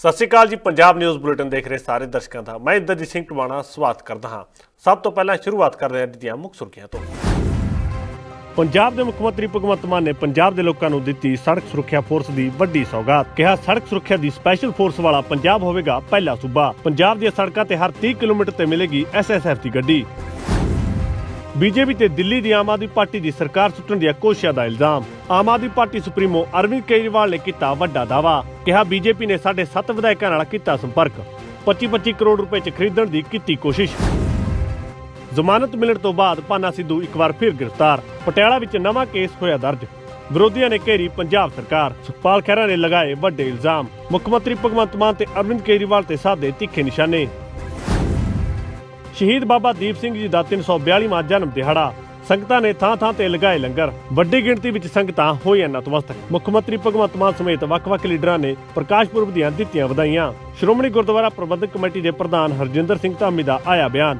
ਸਤਿ ਸ਼੍ਰੀ ਅਕਾਲ ਜੀ, Punjab news bulletin ਦੇਖ ਰਹੇ ਸਾਰੇ ਦਰਸ਼ਕਾਂ ਦਾ। ਮੈਂ ਇੰਦਰਜੀਤ ਸਿੰਘ ਟਵਾਣਾ ਸਵਾਗਤ ਕਰਦਾ ਹਾਂ। ਸਭ ਤੋਂ ਪਹਿਲਾਂ ਸ਼ੁਰੂਆਤ ਕਰਦੇ ਹਾਂ ਅੱਜ ਦੀਆਂ ਮੁੱਖ ਸੁਰਖੀਆਂ ਤੋਂ। ਪੰਜਾਬ ਦੇ ਮੁੱਖ ਮੰਤਰੀ ਭਗਵੰਤ ਮਾਨ ਨੇ ਪੰਜਾਬ ਦੇ ਲੋਕਾਂ ਨੂੰ ਦਿੱਤੀ ਸੜਕ ਸੁਰੱਖਿਆ ਫੋਰਸ ਦੀ ਵੱਡੀ ਸੌਗਾਤ। ਕਿਹਾ, ਸੜਕ ਸੁਰੱਖਿਆ ਦੀ ਸਪੈਸ਼ਲ ਫੋਰਸ ਵਾਲਾ ਪੰਜਾਬ ਹੋਵੇਗਾ ਪਹਿਲਾ ਸੂਬਾ। ਪੰਜਾਬ ਦੀਆਂ ਸੜਕਾਂ ਤੇ ਹਰ 30 ਕਿਲੋਮੀਟਰ ਤੇ ਮਿਲੇਗੀ ਐਸਐਸਐਫ ਦੀ ਗੱਡੀ। ਬੀਜੇਪੀ ਤੇ ਦਿੱਲੀ ਦੀ ਆਮ ਆਦਮੀ ਪਾਰਟੀ ਦੀ ਸਰਕਾਰ ਸੁੱਟਣ ਦੀਆਂ ਕੋਸ਼ਿਸ਼ਾਂ ਦਾ ਇਲਜ਼ਾਮ। ਆਮ ਆਦਮੀ ਪਾਰਟੀ ਸੁਪਰੀਮੋ ਅਰਵਿੰਦ ਕੇਜਰੀਵਾਲ ਨੇ ਕੀਤਾ ਵੱਡਾ ਦਾਅਵਾ, ਕਿਹਾ ਬੀਜੇਪੀ ਨੇ ਸਾਡੇ 7 ਵਿਧਾਇਕਾਂ ਨਾਲ ਕੀਤਾ ਸੰਪਰਕ। 25-25 ਕਰੋੜ ਰੁਪਏ ਚ ਖਰੀਦਣ ਦੀ ਕੀਤੀ ਕੋਸ਼ਿਸ਼। ਜ਼ਮਾਨਤ ਮਿਲਣ ਤੋਂ ਬਾਅਦ ਪਾਨਾ ਸਿੱਧੂ ਇੱਕ ਵਾਰ ਫਿਰ ਗ੍ਰਿਫਤਾਰ। ਪਟਿਆਲਾ ਵਿੱਚ ਨਵਾਂ ਕੇਸ ਹੋਇਆ ਦਰਜ। ਵਿਰੋਧੀਆਂ ਨੇ ਘੇਰੀ ਪੰਜਾਬ ਸਰਕਾਰ। ਸੁਖਪਾਲ ਖਹਿਰਾ ਨੇ ਲਗਾਏ ਵੱਡੇ ਇਲਜ਼ਾਮ। ਮੁੱਖ ਮੰਤਰੀ ਭਗਵੰਤ ਮਾਨ ਤੇ ਅਰਵਿੰਦ ਕੇਜਰੀਵਾਲ ਤੇ ਸਾਦੇ ਤਿੱਖੇ ਨਿਸ਼ਾਨੇ। ਸ਼ਹੀਦ ਬਾਬਾ ਦੀਪ ਸਿੰਘ ਜੀ ਦਾ 342ਵਾਂ ਜਨਮ ਦਿਹਾੜਾ। ਸੰਗਤਾਂ ਨੇ ਥਾਂ ਥਾਂ ਤੇ ਲਗਾਏ ਲੰਗਰ। ਵੱਡੀ ਗਿਣਤੀ ਵਿੱਚ ਸੰਗਤਾਂ ਹੋਈਆਂ ਨਤਮਸਤਕ ਮੁੱਖ ਮੰਤਰੀ ਭਗਵੰਤ ਮਾਨ ਸਮੇਤ ਵੱਖ-ਵੱਖ ਲੀਡਰਾਂ ਨੇ ਪ੍ਰਕਾਸ਼ ਪੁਰਬ ਦੀਆਂ ਦਿੱਤੀਆਂ ਵਧਾਈਆਂ। ਸ਼੍ਰੋਮਣੀ ਗੁਰਦੁਆਰਾ ਪ੍ਰਬੰਧਕ ਕਮੇਟੀ ਦੇ ਪ੍ਰਧਾਨ ਹਰਜਿੰਦਰ ਸਿੰਘ ਧਾਮੀ ਦਾ ਆਇਆ ਬਿਆਨ।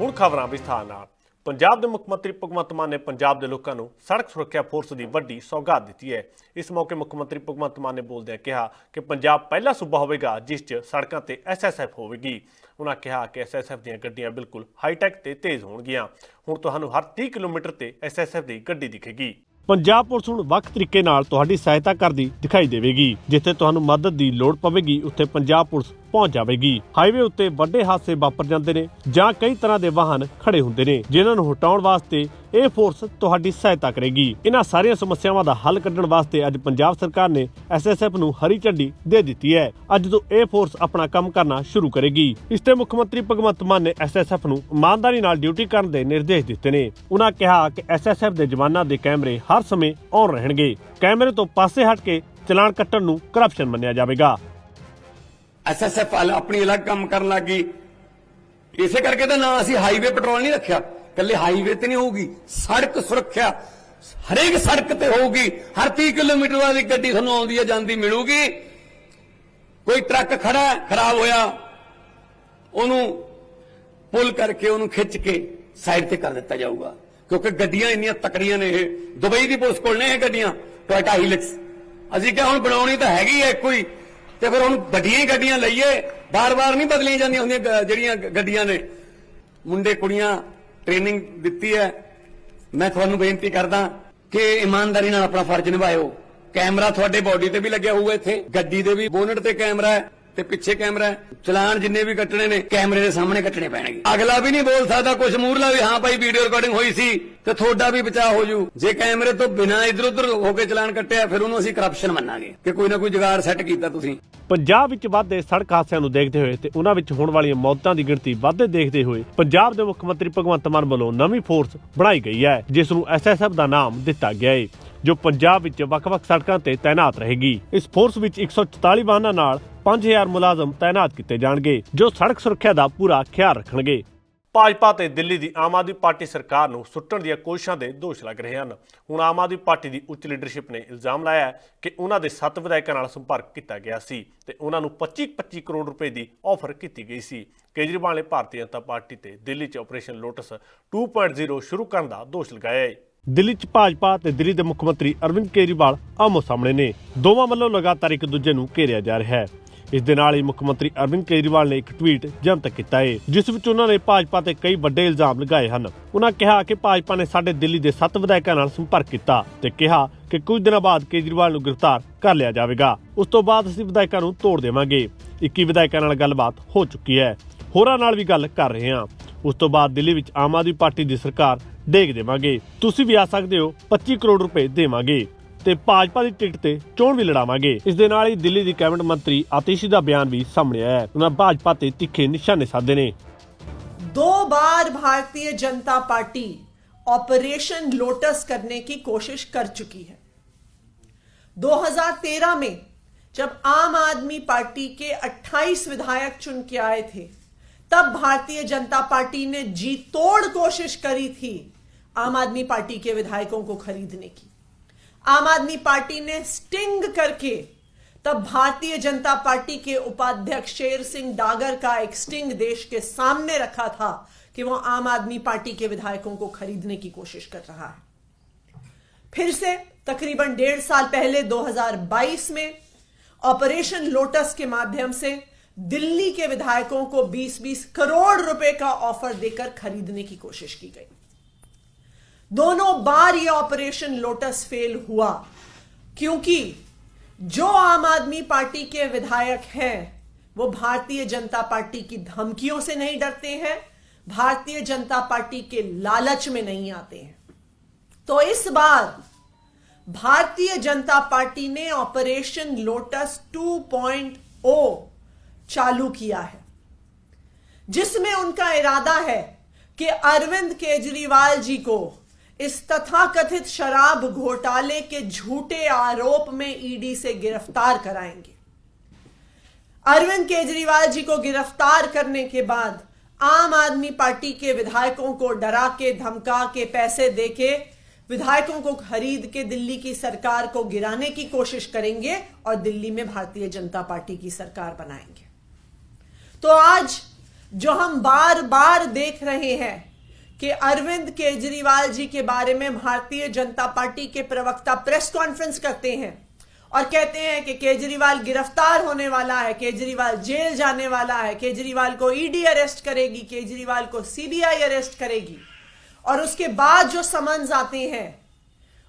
ਹੁਣ ਖਬਰਾਂ ਵਿਸਥਾਰ ਨਾਲ। ਪੰਜਾਬ ਦੇ ਮੁੱਖ ਮੰਤਰੀ ਭਗਵੰਤ ਮਾਨ ਨੇ ਪੰਜਾਬ ਦੇ ਲੋਕਾਂ ਨੂੰ ਸੜਕ ਸੁਰੱਖਿਆ ਫੋਰਸ ਦੀ ਵੱਡੀ ਸੌਗਾਤ ਦਿੱਤੀ ਹੈ। ਇਸ ਮੌਕੇ ਮੁੱਖ ਮੰਤਰੀ ਭਗਵੰਤ ਮਾਨ ਨੇ ਬੋਲਦਿਆਂ ਕਿਹਾ ਕਿ ਪੰਜਾਬ ਪਹਿਲਾ ਸੂਬਾ ਹੋਵੇਗਾ, ਜਿਸ 'ਚ ਸੜਕਾਂ ਤੇ ਐਸਐਸਐਫ ਹੋਵੇਗੀ। ਉਹਨਾਂ ਕਿਹਾ ਕਿ ਐਸਐਸਐਫ ਦੀਆਂ ਗੱਡੀਆਂ ਬਿਲਕੁਲ ਹਾਈਟੈਕ ਤੇ ਤੇਜ਼ ਹੋਣਗੀਆਂ। ਹੁਣ ਤੁਹਾਨੂੰ ਹਰ 30 ਕਿਲੋਮੀਟਰ ਤੇ ਐਸਐਸਐਫ ਦੀ ਗੱਡੀ ਦਿਖੇਗੀ। ਪੰਜਾਬ ਪੁਲਿਸ ਹੁਣ ਵੱਖ ਤਰੀਕੇ ਨਾਲ ਤੁਹਾਡੀ ਸਹਾਇਤਾ ਕਰਦੀ ਦਿਖਾਈ ਦੇਵੇਗੀ। ਜਿੱਥੇ ਤੁਹਾਨੂੰ ਮਦਦ ਦੀ ਲੋੜ ਪਵੇਗੀ, ਉੱਥੇ ਪੰਜਾਬ ਪੁਲਿਸ ਪਹੁੰਚ ਜਾਵੇਗੀ। ਹਾਈਵੇ ਉੱਤੇ ਵੱਡੇ ਹਾਦਸੇ ਵਾਪਰ ਜਾਂਦੇ ਨੇ ਜਾਂ ਕਈ ਤਰ੍ਹਾਂ ਦੇ ਵਾਹਨ ਖੜੇ ਹੁੰਦੇ ਨੇ, ਜਿਨ੍ਹਾਂ ਨੂੰ ਹਟਾਉਣ ਵਾਸਤੇ ਇਹ ਫੋਰਸ ਤੁਹਾਡੀ ਸਹਾਇਤਾ ਕਰੇਗੀ। ਇਹਨਾਂ ਸਾਰੀਆਂ ਸਮੱਸਿਆਵਾਂ ਦਾ ਹੱਲ ਕੱਢਣ ਵਾਸਤੇ ਅੱਜ ਪੰਜਾਬ ਸਰਕਾਰ ਨੇ ਐਸਐਸਐਫ ਨੂੰ ਹਰੀ ਝੰਡੀ ਦੇ ਦਿੱਤੀ ਹੈ। ਅੱਜ ਤੋਂ ਇਹ ਫੋਰਸ ਆਪਣਾ ਕੰਮ ਕਰਨਾ ਸ਼ੁਰੂ ਕਰੇਗੀ। ਇਸ ਤੇ ਮੁੱਖ ਮੰਤਰੀ ਭਗਵੰਤ ਮਾਨ ਨੇ ਐਸਐਸਐਫ ਨੂੰ ਇਮਾਨਦਾਰੀ ਨਾਲ ਡਿਊਟੀ ਕਰਨ ਦੇ ਨਿਰਦੇਸ਼ ਦਿੱਤੇ ਨੇ। ਉਹਨਾਂ ਕਿਹਾ ਕਿ ਐਸਐਸਐਫ ਦੇ ਜਵਾਨਾਂ ਦੇ ਕੈਮਰੇ ਹਰ ਸਮੇਂ ਔਨ ਰਹਿਣਗੇ। ਕੈਮਰੇ ਤੋਂ ਪਾਸੇ ਹਟ ਕੇ ਚਲਾਨ ਕੱਟਣ ਨੂੰ ਕਰਪਸ਼ਨ ਮੰਨਿਆ ਜਾਵੇਗਾ। ਐਸਐਸਐਫ ਆਪਣੀ ਅਲੱਗ ਕੰਮ ਕਰਨ ਲੱਗੀ ਇਸੇ ਕਰਕੇ ਤਾਂ ਨਾ ਅਸੀਂ ਹਾਈਵੇ ਪੈਟਰੋਲ ਨਹੀਂ ਰੱਖਿਆ। ਕੱਲੇ ਹਾਈਵੇ ਤੇ ਨਹੀਂ ਹੋਊਗੀ, ਸੜਕ ਸੁਰੱਖਿਆ। ਹਰੇਕ ਸੜਕ ਤੇ ਹੋਊਗੀ। ਹਰ 30 ਕਿਲੋਮੀਟਰ ਵਾਲੀ ਗੱਡੀ ਤੁਹਾਨੂੰ ਆਉਂਦੀ ਹੈ, ਜਾਂਦੀ ਮਿਲੂਗੀ। ਕੋਈ ਟਰੱਕ ਖੜਾ ਖਰਾਬ ਹੋਇਆ, ਉਹਨੂੰ ਪੁਲ ਕਰਕੇ ਉਹਨੂੰ ਖਿੱਚ ਕੇ ਸਾਈਡ ਤੇ ਕਰ ਦਿੱਤਾ ਜਾਊਗਾ। ਕਿਉਂਕਿ ਗੱਡੀਆਂ ਇੰਨੀਆਂ ਤਕੜੀਆਂ ਨੇ ਇਹ। ਦੁਬਈ ਦੀ ਪੁਲਿਸ ਕੋਲ ਨੇ ਇਹ ਗੱਡੀਆਂ, ਟੋਇਟਾ ਹੀਲਿਕਸ। ਅਸੀਂ ਕਿਹਾ ਹੁਣ ਬਣਾਉਣੀ ਤਾਂ ਹੈਗੀ ਐ ਕੋਈ। ਤੇ ਫਿਰ ਹੁਣ ਵੱਡੀਆਂ ਹੀ ਗੱਡੀਆਂ ਲਈਏ, ਬਾਰ-ਬਾਰ ਨਹੀਂ ਬਦਲੀਆਂ ਜਾਂਦੀਆਂ ਹੁੰਦੀਆਂ ਜਿਹੜੀਆਂ ਗੱਡੀਆਂ ਨੇ। ਮੁੰਡੇ, ਕੁੜੀਆਂ ਟ੍ਰੇਨਿੰਗ ਦਿੱਤੀ ਹੈ। ਮੈਂ ਤੁਹਾਨੂੰ ਬੇਨਤੀ ਕਰਦਾ ਕਿ ਇਮਾਨਦਾਰੀ ਨਾਲ ਆਪਣਾ ਫਰਜ਼ ਨਿਭਾਇਓ। ਕੈਮਰਾ ਤੁਹਾਡੇ ਬਾਡੀ ਤੇ ਵੀ ਲੱਗਿਆ ਹੋਊਗਾ ਇੱਥੇ। ਗੱਡੀ ਦੇ ਵੀ ਬੋਨਟ ਤੇ ਕੈਮਰਾ ਹੈ। ਤੇ ਪਿੱਛੇ ਕੈਮਰਾ ਚਲਾਨ ਜਿੰਨੇ ਵੀ ਕੱਟਣੇ ਨੇ, ਕੈਮਰੇ ਦੇ ਸਾਹਮਣੇ ਕੱਟਣੇ ਪੈਣਗੇ। ਅਗਲਾ ਵੀ ਨਹੀਂ ਬੋਲ ਸਕਦਾ ਕੁਝ ਮੂਰਲਾ ਵੀ, ਹਾਂ ਭਾਈ ਵੀਡੀਓ ਰਿਕਾਰਡਿੰਗ ਹੋਈ ਸੀ, ਤੇ ਤੁਹਾਡਾ ਵੀ ਬਚਾਅ ਹੋ ਜੂ। ਜੇ ਕੈਮਰੇ ਤੋਂ ਬਿਨਾਂ ਇਧਰ ਉਧਰ ਹੋ ਕੇ ਚਲਾਨ ਕੱਟਿਆ, ਫਿਰ ਉਹਨੂੰ ਅਸੀਂ ਕਰਪਸ਼ਨ ਮੰਨਾਂਗੇ, ਕਿ ਕੋਈ ਨਾ ਕੋਈ ਜੁਗਾੜ ਸੈੱਟ ਕੀਤਾ ਤੁਸੀਂ। ਪੰਜਾਬ ਵਿੱਚ ਵੱਧਦੇ ਸੜਕ ਹਾਦਸਿਆਂ ਨੂੰ ਦੇਖਦੇ ਹੋਏ ਤੇ ਉਹਨਾਂ ਵਿੱਚ ਹੋਣ ਵਾਲੀਆਂ ਮੌਤਾਂ ਦੀ ਗਿਣਤੀ ਵੱਧਦੇ ਦੇਖਦੇ ਹੋਏ, ਪੰਜਾਬ ਦੇ ਮੁੱਖ ਮੰਤਰੀ ਭਗਵੰਤ ਮਾਨ ਵੱਲੋਂ ਨਵੀਂ ਫੋਰਸ ਬਣਾਈ ਗਈ ਹੈ, ਜਿਸ ਨੂੰ ਐਸਐਸਐਫ ਦਾ ਨਾਮ ਦਿੱਤਾ ਗਿਆ ਹੈ ਜੋ ਪੰਜਾਬ ਵਿੱਚ ਵੱਖ-ਵੱਖ ਸੜਕਾਂ ਤੇ ਤਾਇਨਾਤ ਰਹੇਗੀ। ਇਸ ਫੋਰਸ ਵਿੱਚ 144 ਵਾਹਨਾਂ ਨਾਲ 5000 ਮੁਲਾਜ਼ਮ ਤਾਇਨਾਤ ਕੀਤੇ ਜਾਣਗੇ ਜੋ ਸੜਕ ਸੁਰੱਖਿਆ ਦਾ ਪੂਰਾ ਖਿਆਲ ਰੱਖਣਗੇ। ਭਾਜਪਾ ਤੇ ਦਿੱਲੀ ਦੀ ਆਮ ਆਦਮੀ ਪਾਰਟੀ ਸਰਕਾਰ ਨੂੰ ਸੁੱਟਣ ਦੀਆਂ ਕੋਸ਼ਿਸ਼ਾਂ ਦੇ ਦੋਸ਼ ਲੱਗ ਰਹੇ ਹਨ। ਹੁਣ ਆਮ ਆਦਮੀ ਪਾਰਟੀ ਦੀ ਉੱਚ ਲੀਡਰਸ਼ਿਪ ਨੇ ਇਲਜ਼ਾਮ ਲਾਇਆ ਕਿ ਉਹਨਾਂ ਦੇ ਸੱਤ ਵਿਧਾਇਕਾਂ ਨਾਲ ਸੰਪਰਕ ਕੀਤਾ ਗਿਆ ਸੀ ਤੇ ਉਹਨਾਂ ਨੂੰ 25-25 ਕਰੋੜ ਰੁਪਏ ਦੀ ਆਫਰ ਕੀਤੀ ਗਈ ਸੀ। ਕੇਜਰੀਵਾਲ ਨੇ ਭਾਰਤੀ ਜਨਤਾ ਪਾਰਟੀ ਤੇ ਦਿੱਲੀ 'ਚ ਆਪਰੇਸ਼ਨ ਲੋਟਸ 2.0 ਸ਼ੁਰੂ ਕਰਨ ਦਾ ਦੋਸ਼ ਲਗਾਇਆ ਹੈ। ਦਿੱਲੀ 'ਚ ਭਾਜਪਾ ਤੇ ਦਿੱਲੀ ਦੇ ਮੁੱਖ ਮੰਤਰੀ ਅਰਵਿੰਦ ਕੇਜਰੀਵਾਲ ਆਮੋ ਸਾਹਮਣੇ ਨੇ। ਦੋਵਾਂ ਵੱਲੋਂ ਲਗਾਤਾਰ ਇੱਕ ਦੂਜੇ ਨੂੰ ਘੇਰਿਆ ਜਾ ਰਿਹਾ ਹੈ। ਇਸ ਦੇ ਨਾਲ ਹੀ ਮੁੱਖ ਮੰਤਰੀ ਅਰਵਿੰਦ ਕੇਜਰੀਵਾਲ ਨੇ ਇੱਕ ਟਵੀਟ ਜਨਤਕ ਕੀਤਾ ਹੈ ਜਿਸ ਵਿੱਚ ਉਹਨਾਂ ਨੇ ਭਾਜਪਾ ਤੇ ਕਈ ਵੱਡੇ ਇਲਜ਼ਾਮ ਲਗਾਏ ਹਨ। ਉਹਨਾਂ ਕਿਹਾ ਕਿ ਭਾਜਪਾ ਨੇ ਸਾਡੇ ਦਿੱਲੀ ਦੇ ਸੱਤ ਵਿਧਾਇਕਾਂ ਨਾਲ ਸੰਪਰਕ ਕੀਤਾ ਤੇ ਕਿਹਾ ਕਿ ਕੁਝ ਦਿਨਾਂ ਬਾਅਦ ਕੇਜਰੀਵਾਲ ਨੂੰ ਗ੍ਰਿਫਤਾਰ ਕਰ ਲਿਆ ਜਾਵੇਗਾ। ਉਸ ਤੋਂ ਬਾਅਦ ਅਸੀਂ ਵਿਧਾਇਕਾਂ ਨੂੰ ਤੋੜ ਦੇਵਾਂਗੇ। 21 ਵਿਧਾਇਕਾਂ ਨਾਲ ਗੱਲਬਾਤ ਹੋ ਚੁੱਕੀ ਹੈ। ਹੋਰਾਂ ਨਾਲ ਵੀ ਗੱਲ ਕਰ ਰਹੇ ਹਾਂ। ਉਸ ਤੋਂ ਬਾਅਦ ਦਿੱਲੀ ਵਿੱਚ ਆਮ ਆਦਮੀ ਪਾਰਟੀ ਦੀ ਸਰਕਾਰ ਡੇਗ ਦੇਵਾਂਗੇ। ਤੁਸੀਂ ਵੀ ਆ ਸਕਦੇ ਹੋ। 25 ਕਰੋੜ ਰੁਪਏ ਦੇਵਾਂਗੇ। ਤੇ ਭਾਜਪਾ ਦੀ ਟਿਕਟ ਤੇ ਚੋਣ ਵੀ ਲੜਾਵਾਂਗੇ ਇਸ ਦੇ ਨਾਲ ਹੀ ਦਿੱਲੀ ਦੀ ਕੈਬਨਿਟ ਮੰਤਰੀ ਆਤੀਸ਼ੀ ਦਾ ਬਿਆਨ ਵੀ ਸਾਹਮਣੇ ਆਇਆ ਹੈ ਉਹਨਾਂ ਭਾਜਪਾ ਤੇ ਤਿੱਖੇ ਨਿਸ਼ਾਨੇ ਸਾਧੇ ਨੇ दो बार Bharatiya Janata party operation lotus करने की कोशिश कर चुकी है 2013 में जब आम आदमी पार्टी के 28 विधायक चुन के आए थे तब भारतीय जनता पार्टी ने जी तोड़ कोशिश करी थी आम आदमी पार्टी के विधायकों को खरीदने की आम आदमी पार्टी ने स्टिंग करके, तब भारतीय जनता पार्टी के उपाध्यक्ष शेर सिंह डागर का एक स्टिंग देश के सामने रखा था कि वो आम आदमी पार्टी के विधायकों को खरीदने की कोशिश कर रहा है। फिर से, तकरीबन डेढ़ साल पहले 2022 में, ऑपरेशन लोटस के माध्यम से दिल्ली के विधायकों को 20-20 करोड़ रुपए का ऑफ़र देकर खरीदने की कोशिश की गई। दोनों बार यह ऑपरेशन लोटस फेल हुआ, क्योंकि जो आम आदमी पार्टी के विधायक हैं, वो भारतीय जनता पार्टी की धमकियों से नहीं डरते हैं, भारतीय जनता पार्टी के लालच में नहीं आते हैं। तो इस बार भारतीय जनता पार्टी ने ऑपरेशन लोटस 2.0 चालू किया है, जिसमें उनका इरादा है कि अरविंद केजरीवाल जी को इस तथाकथित शराब घोटाले के झूठे आरोप में ईडी से गिरफ़्तार कराएँगे। अरविंद केजरीवाल जी को गिरफ़्तार करने के बाद आम आदमी पार्टी के विधायकों को डरा के, धमका के, पैसे देके विधायकों को खरीद के दिल्ली की सरकार को गिराने की कोशिश करेंगे और दिल्ली में भारतीय जनता पार्टी की सरकार बनाएँगे। तो आज जो हम बार बार देख रहे हैं कि अरविंद केजरीवाल जी के बारे में भारतीय जनता पार्टी के प्रवक्ता प्रेस कॉन्फ्रेंस करते हैं और कहते हैं कि केजरीवाल गिरफ़्तार होने वाला है, केजरीवाल जेल जाने वाला है, केजरीवाल को ईडी अरेस्ट करेगी, केजरीवाल को सीबीआई अरेस्ट करेगी। और उसके बाद जो समन्स आते हैं,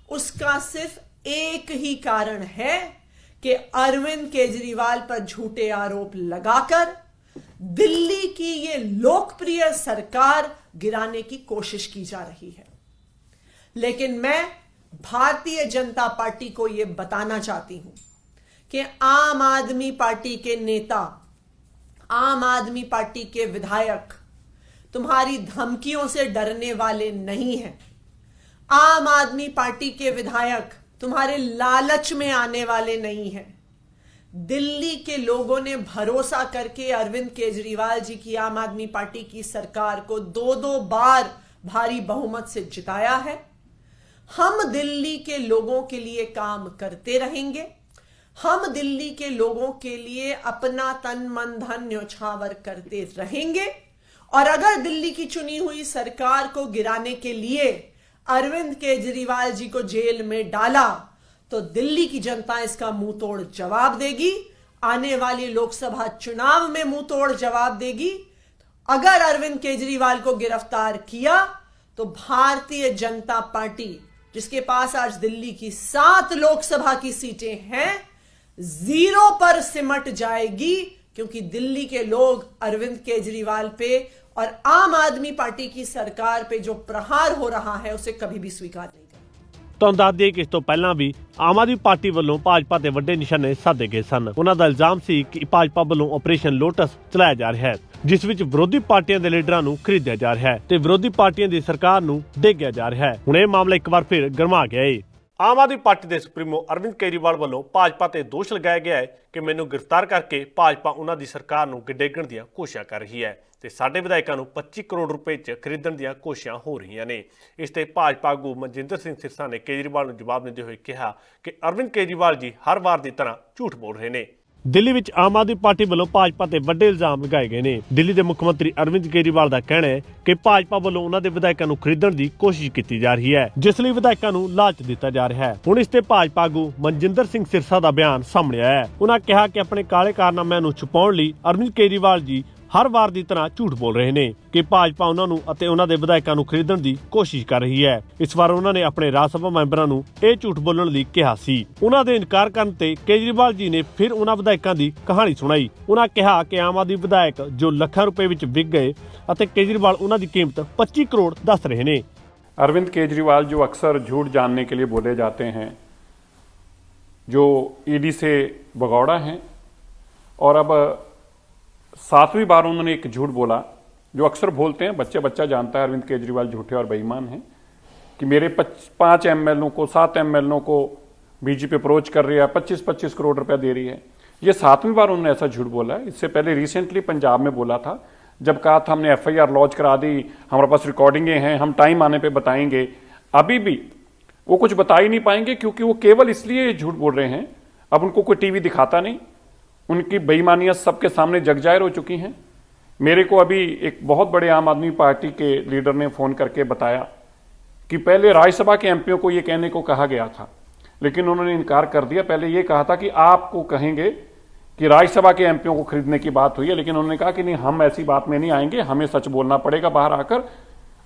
उसका सिर्फ़ एक ही कारण है कि अरविंद केजरीवाल पर झूठे आरोप लगाकर दिल्ली की ये लोकप्रिय सरकार गिराने की कोशिश की जा रही है। लेकिन मैं भारतीय जनता पार्टी को यह बताना चाहती हूँ कि आम आदमी पार्टी के नेता, आम आदमी पार्टी के विधायक तुम्हारी धमकियों से डरने वाले नहीं हैं। आम आदमी पार्टी के विधायक तुम्हारे लालच में आने वाले नहीं हैं। दिल्ली के लोगों ने भरोसा करके अरविंद केजरीवाल जी की आम आदमी पार्टी की सरकार को दो दो बार भारी बहुमत से जिताया है। हम दिल्ली के लोगों के लिए काम करते रहेंगे। हम दिल्ली के लोगों के लिए अपना तन, मन, धन, न्यौछावर करते रहेंगे। और अगर दिल्ली की चुनी हुई सरकार को गिराने के लिए अरविंद केजरीवाल जी को जेल में डाला तो दिल्ली की जनता इसका मुँह तोड़ जवाब देगी। आने वाली लोकसभा चुनाव में मुँह तोड़ जवाब देगी। अगर अरविंद केजरीवाल को गिरफ़्तार किया तो भारतीय जनता पार्टी, जिसके पास आज दिल्ली की सात लोकसभा की सीटें हैं, ज़ीरो पर सिमट जाएगी, क्योंकि दिल्ली के लोग अरविंद केजरीवाल पे और आम आदमी पार्टी की सरकार पे जो प्रहार हो रहा है, उसे कभी भी स्वीकार नहीं। ਤੁਹਾਨੂੰ ਦੱਸ ਦਈਏ ਕਿ ਇਸ ਤੋਂ ਪਹਿਲਾਂ ਵੀ ਆਮ ਆਦਮੀ ਪਾਰਟੀ ਵੱਲੋਂ ਭਾਜਪਾ ਤੇ ਵੱਡੇ ਨਿਸ਼ਾਨੇ ਸਾਧੇ ਗਏ ਸਨ। ਉਹਨਾਂ ਦਾ ਇਲਜ਼ਾਮ ਸੀ ਕਿ ਭਾਜਪਾ ਵੱਲੋਂ ਆਪਰੇਸ਼ਨ ਲੋਟਸ ਚਲਾਇਆ ਜਾ ਰਿਹਾ ਹੈ, ਜਿਸ ਵਿੱਚ ਵਿਰੋਧੀ ਪਾਰਟੀਆਂ ਦੇ ਲੀਡਰਾਂ ਨੂੰ ਖਰੀਦਿਆ ਜਾ ਰਿਹਾ ਹੈ ਤੇ ਵਿਰੋਧੀ ਪਾਰਟੀਆਂ ਦੀ ਸਰਕਾਰ ਨੂੰ ਡੇਗਿਆ ਜਾ ਰਿਹਾ ਹੈ। ਹੁਣ ਇਹ ਮਾਮਲਾ ਇੱਕ ਵਾਰ ਫਿਰ ਗਰਮਾ ਗਿਆ ਹੈ ਆਮ ਆਦਮੀ ਪਾਰਟੀ ਦੇ ਸੁਪਰੀਮੋ ਅਰਵਿੰਦ ਕੇਜਰੀਵਾਲ ਵੱਲੋਂ ਭਾਜਪਾ ਤੇ ਦੋਸ਼ ਲਗਾਇਆ ਗਿਆ ਹੈ ਕਿ ਮੈਨੂੰ ਗ੍ਰਿਫਤਾਰ ਕਰਕੇ ਭਾਜਪਾ ਉਹਨਾਂ ਦੀ ਸਰਕਾਰ ਨੂੰ ਡੇਗਣ ਦੀਆਂ ਕੋਸ਼ਿਸ਼ਾਂ ਕਰ ਰਹੀ ਹੈ ਤੇ ਸਾਡੇ ਵਿਧਾਇਕਾਂ ਨੂੰ 25 ਕਰੋੜ ਰੁਪਏ 'ਚ ਖਰੀਦਣ ਦੀਆਂ ਕੋਸ਼ਿਸ਼ਾਂ ਹੋ ਰਹੀਆਂ ਨੇ। ਇਸ ਤੇ ਭਾਜਪਾ ਆਗੂ ਮਨਜਿੰਦਰ ਸਿੰਘ ਸਿਰਸਾ ਨੇ ਕੇਜਰੀਵਾਲ ਨੂੰ ਜਵਾਬ ਦਿੰਦੇ ਹੋਏ ਕਿਹਾ ਕਿ ਅਰਵਿੰਦ ਕੇਜਰੀਵਾਲ ਜੀ ਹਰ ਵਾਰ ਦੀ ਤਰ੍ਹਾਂ ਝੂਠ ਬੋਲ ਰਹੇ ਨੇ। ਦਿੱਲੀ ਵਿੱਚ ਆਮ ਆਦਮੀ ਪਾਰਟੀ ਵੱਲੋਂ ਭਾਜਪਾ ਤੇ ਵੱਡੇ ਇਲਜ਼ਾਮ ਲਗਾਏ ਗਏ ਨੇ। ਦਿੱਲੀ ਦੇ ਮੁੱਖ ਮੰਤਰੀ ਅਰਵਿੰਦ ਕੇਜਰੀਵਾਲ ਦਾ ਕਹਿਣਾ ਹੈ ਕਿ ਭਾਜਪਾ ਵੱਲੋਂ ਉਹਨਾਂ ਦੇ ਵਿਧਾਇਕਾਂ ਨੂੰ ਖਰੀਦਣ ਦੀ ਕੋਸ਼ਿਸ਼ ਕੀਤੀ ਜਾ ਰਹੀ ਹੈ, ਜਿਸ ਲਈ ਵਿਧਾਇਕਾਂ ਨੂੰ ਲਾਲਚ ਦਿੱਤਾ ਜਾ ਰਿਹਾ ਹੈ। ਹੁਣ ਇਸ ਤੇ ਭਾਜਪਾ ਆਗੂ ਮਨਜਿੰਦਰ ਸਿੰਘ ਸਿਰਸਾ ਦਾ ਬਿਆਨ ਸਾਹਮਣੇ ਆਇਆ ਹੈ। ਉਹਨਾਂ ਕਿਹਾ ਕਿ ਆਪਣੇ ਕਾਲੇ ਕਾਰਨਾਮਿਆਂ ਨੂੰ ਛੁਪਾਉਣ ਲਈ ਅਰਵਿੰਦ ਕੇਜਰੀਵਾਲ ਜੀ ਹਰ ਵਾਰ ਦੀ ਤਰ੍ਹਾਂ ਝੂਠ ਬੋਲ ਰਹੇ ਨੇ ਕਿ ਭਾਜਪਾ ਉਹਨਾਂ ਨੂੰ ਅਤੇ ਉਹਨਾਂ ਦੇ ਵਿਧਾਇਕਾਂ ਨੂੰ ਖਰੀਦਣ ਦੀ ਕੋਸ਼ਿਸ਼ ਕਰ ਰਹੀ ਹੈ ਇਸ ਵਾਰ ਉਹਨਾਂ ਨੇ ਆਪਣੇ ਰਾਜ ਸਭਾ ਮੈਂਬਰਾਂ ਨੂੰ ਇਹ ਝੂਠ ਬੋਲਣ ਲਈ ਕਿਹਾ ਸੀ ਉਹਨਾਂ ਦੇ ਇਨਕਾਰ ਕਰਨ ਤੇ ਕੇਜਰੀਵਾਲ ਜੀ ਨੇ ਫਿਰ ਉਹਨਾਂ ਵਿਧਾਇਕਾਂ ਦੀ ਕਹਾਣੀ ਸੁਣਾਈ ਉਹਨਾਂ ਕਿਹਾ ਕਿ ਆਮ ਆਦਮੀ ਵਿਧਾਇਕ ਜੋ ਲੱਖਾਂ ਰੁਪਏ ਵਿੱਚ ਵਿਕ ਗਏ ਅਤੇ ਕੇਜਰੀਵਾਲ ਉਹਨਾਂ ਦੀ ਕੀਮਤ 25 ਕਰੋੜ ਦੱਸ ਰਹੇ ਨੇ अरविंद केजरीवाल जो अक्सर झूठ जानने के लिए बोले जाते हैं जो ईडी से भगौड़ा हैं और अब सातवीं बार उन्होंने एक झूठ बोला, जो अक्सर बोलते हैं बच्चे बच्चा जानता है, अरविंद केजरीवाल झूठे और बेईमान हैं, कि मेरे पच- एम को, सात एम एल को बीजेपी अप्रोच कर रही है पच्चीस पच्चीस करोड़ रुपया दे रही है। ये सातवीं बार उन्होंने ऐसा झूठ बोला है। इससे पहले रिसेंटली पंजाब में बोला था, जब कहा था, हमने एफआईआर लॉन्च करा दी, हमारे पास रिकॉर्डिंगें हैं, हम टाइम आने पे बताएँगे। अभी भी वो कुछ बता ही नहीं पाएँगे, क्योंकि वो केवल इसलिए झूठ बोल रहे हैं, अब उनको कोई टीवी दिखाता नहीं। उनकी बेईमानियाँ सबके सामने जग ज़ाहिर हो चुकी हैं। मेरे को अभी एक बहुत बड़े आम आदमी पार्टी के लीडर ने फ़ोन करके बताया कि पहले राज्यसभा के एमपीओ को ये कहने को कहा गया था, लेकिन उन्होंने इनकार कर दिया। पहले ये कहा था कि आपको कहेंगे कि राज्यसभा के एमपीओ को खरीदने की बात हुई है, लेकिन उन्होंने कहा कि नहीं, हम ऐसी बात में नहीं आएँगे, हमें सच बोलना पड़ेगा बाहर आकर।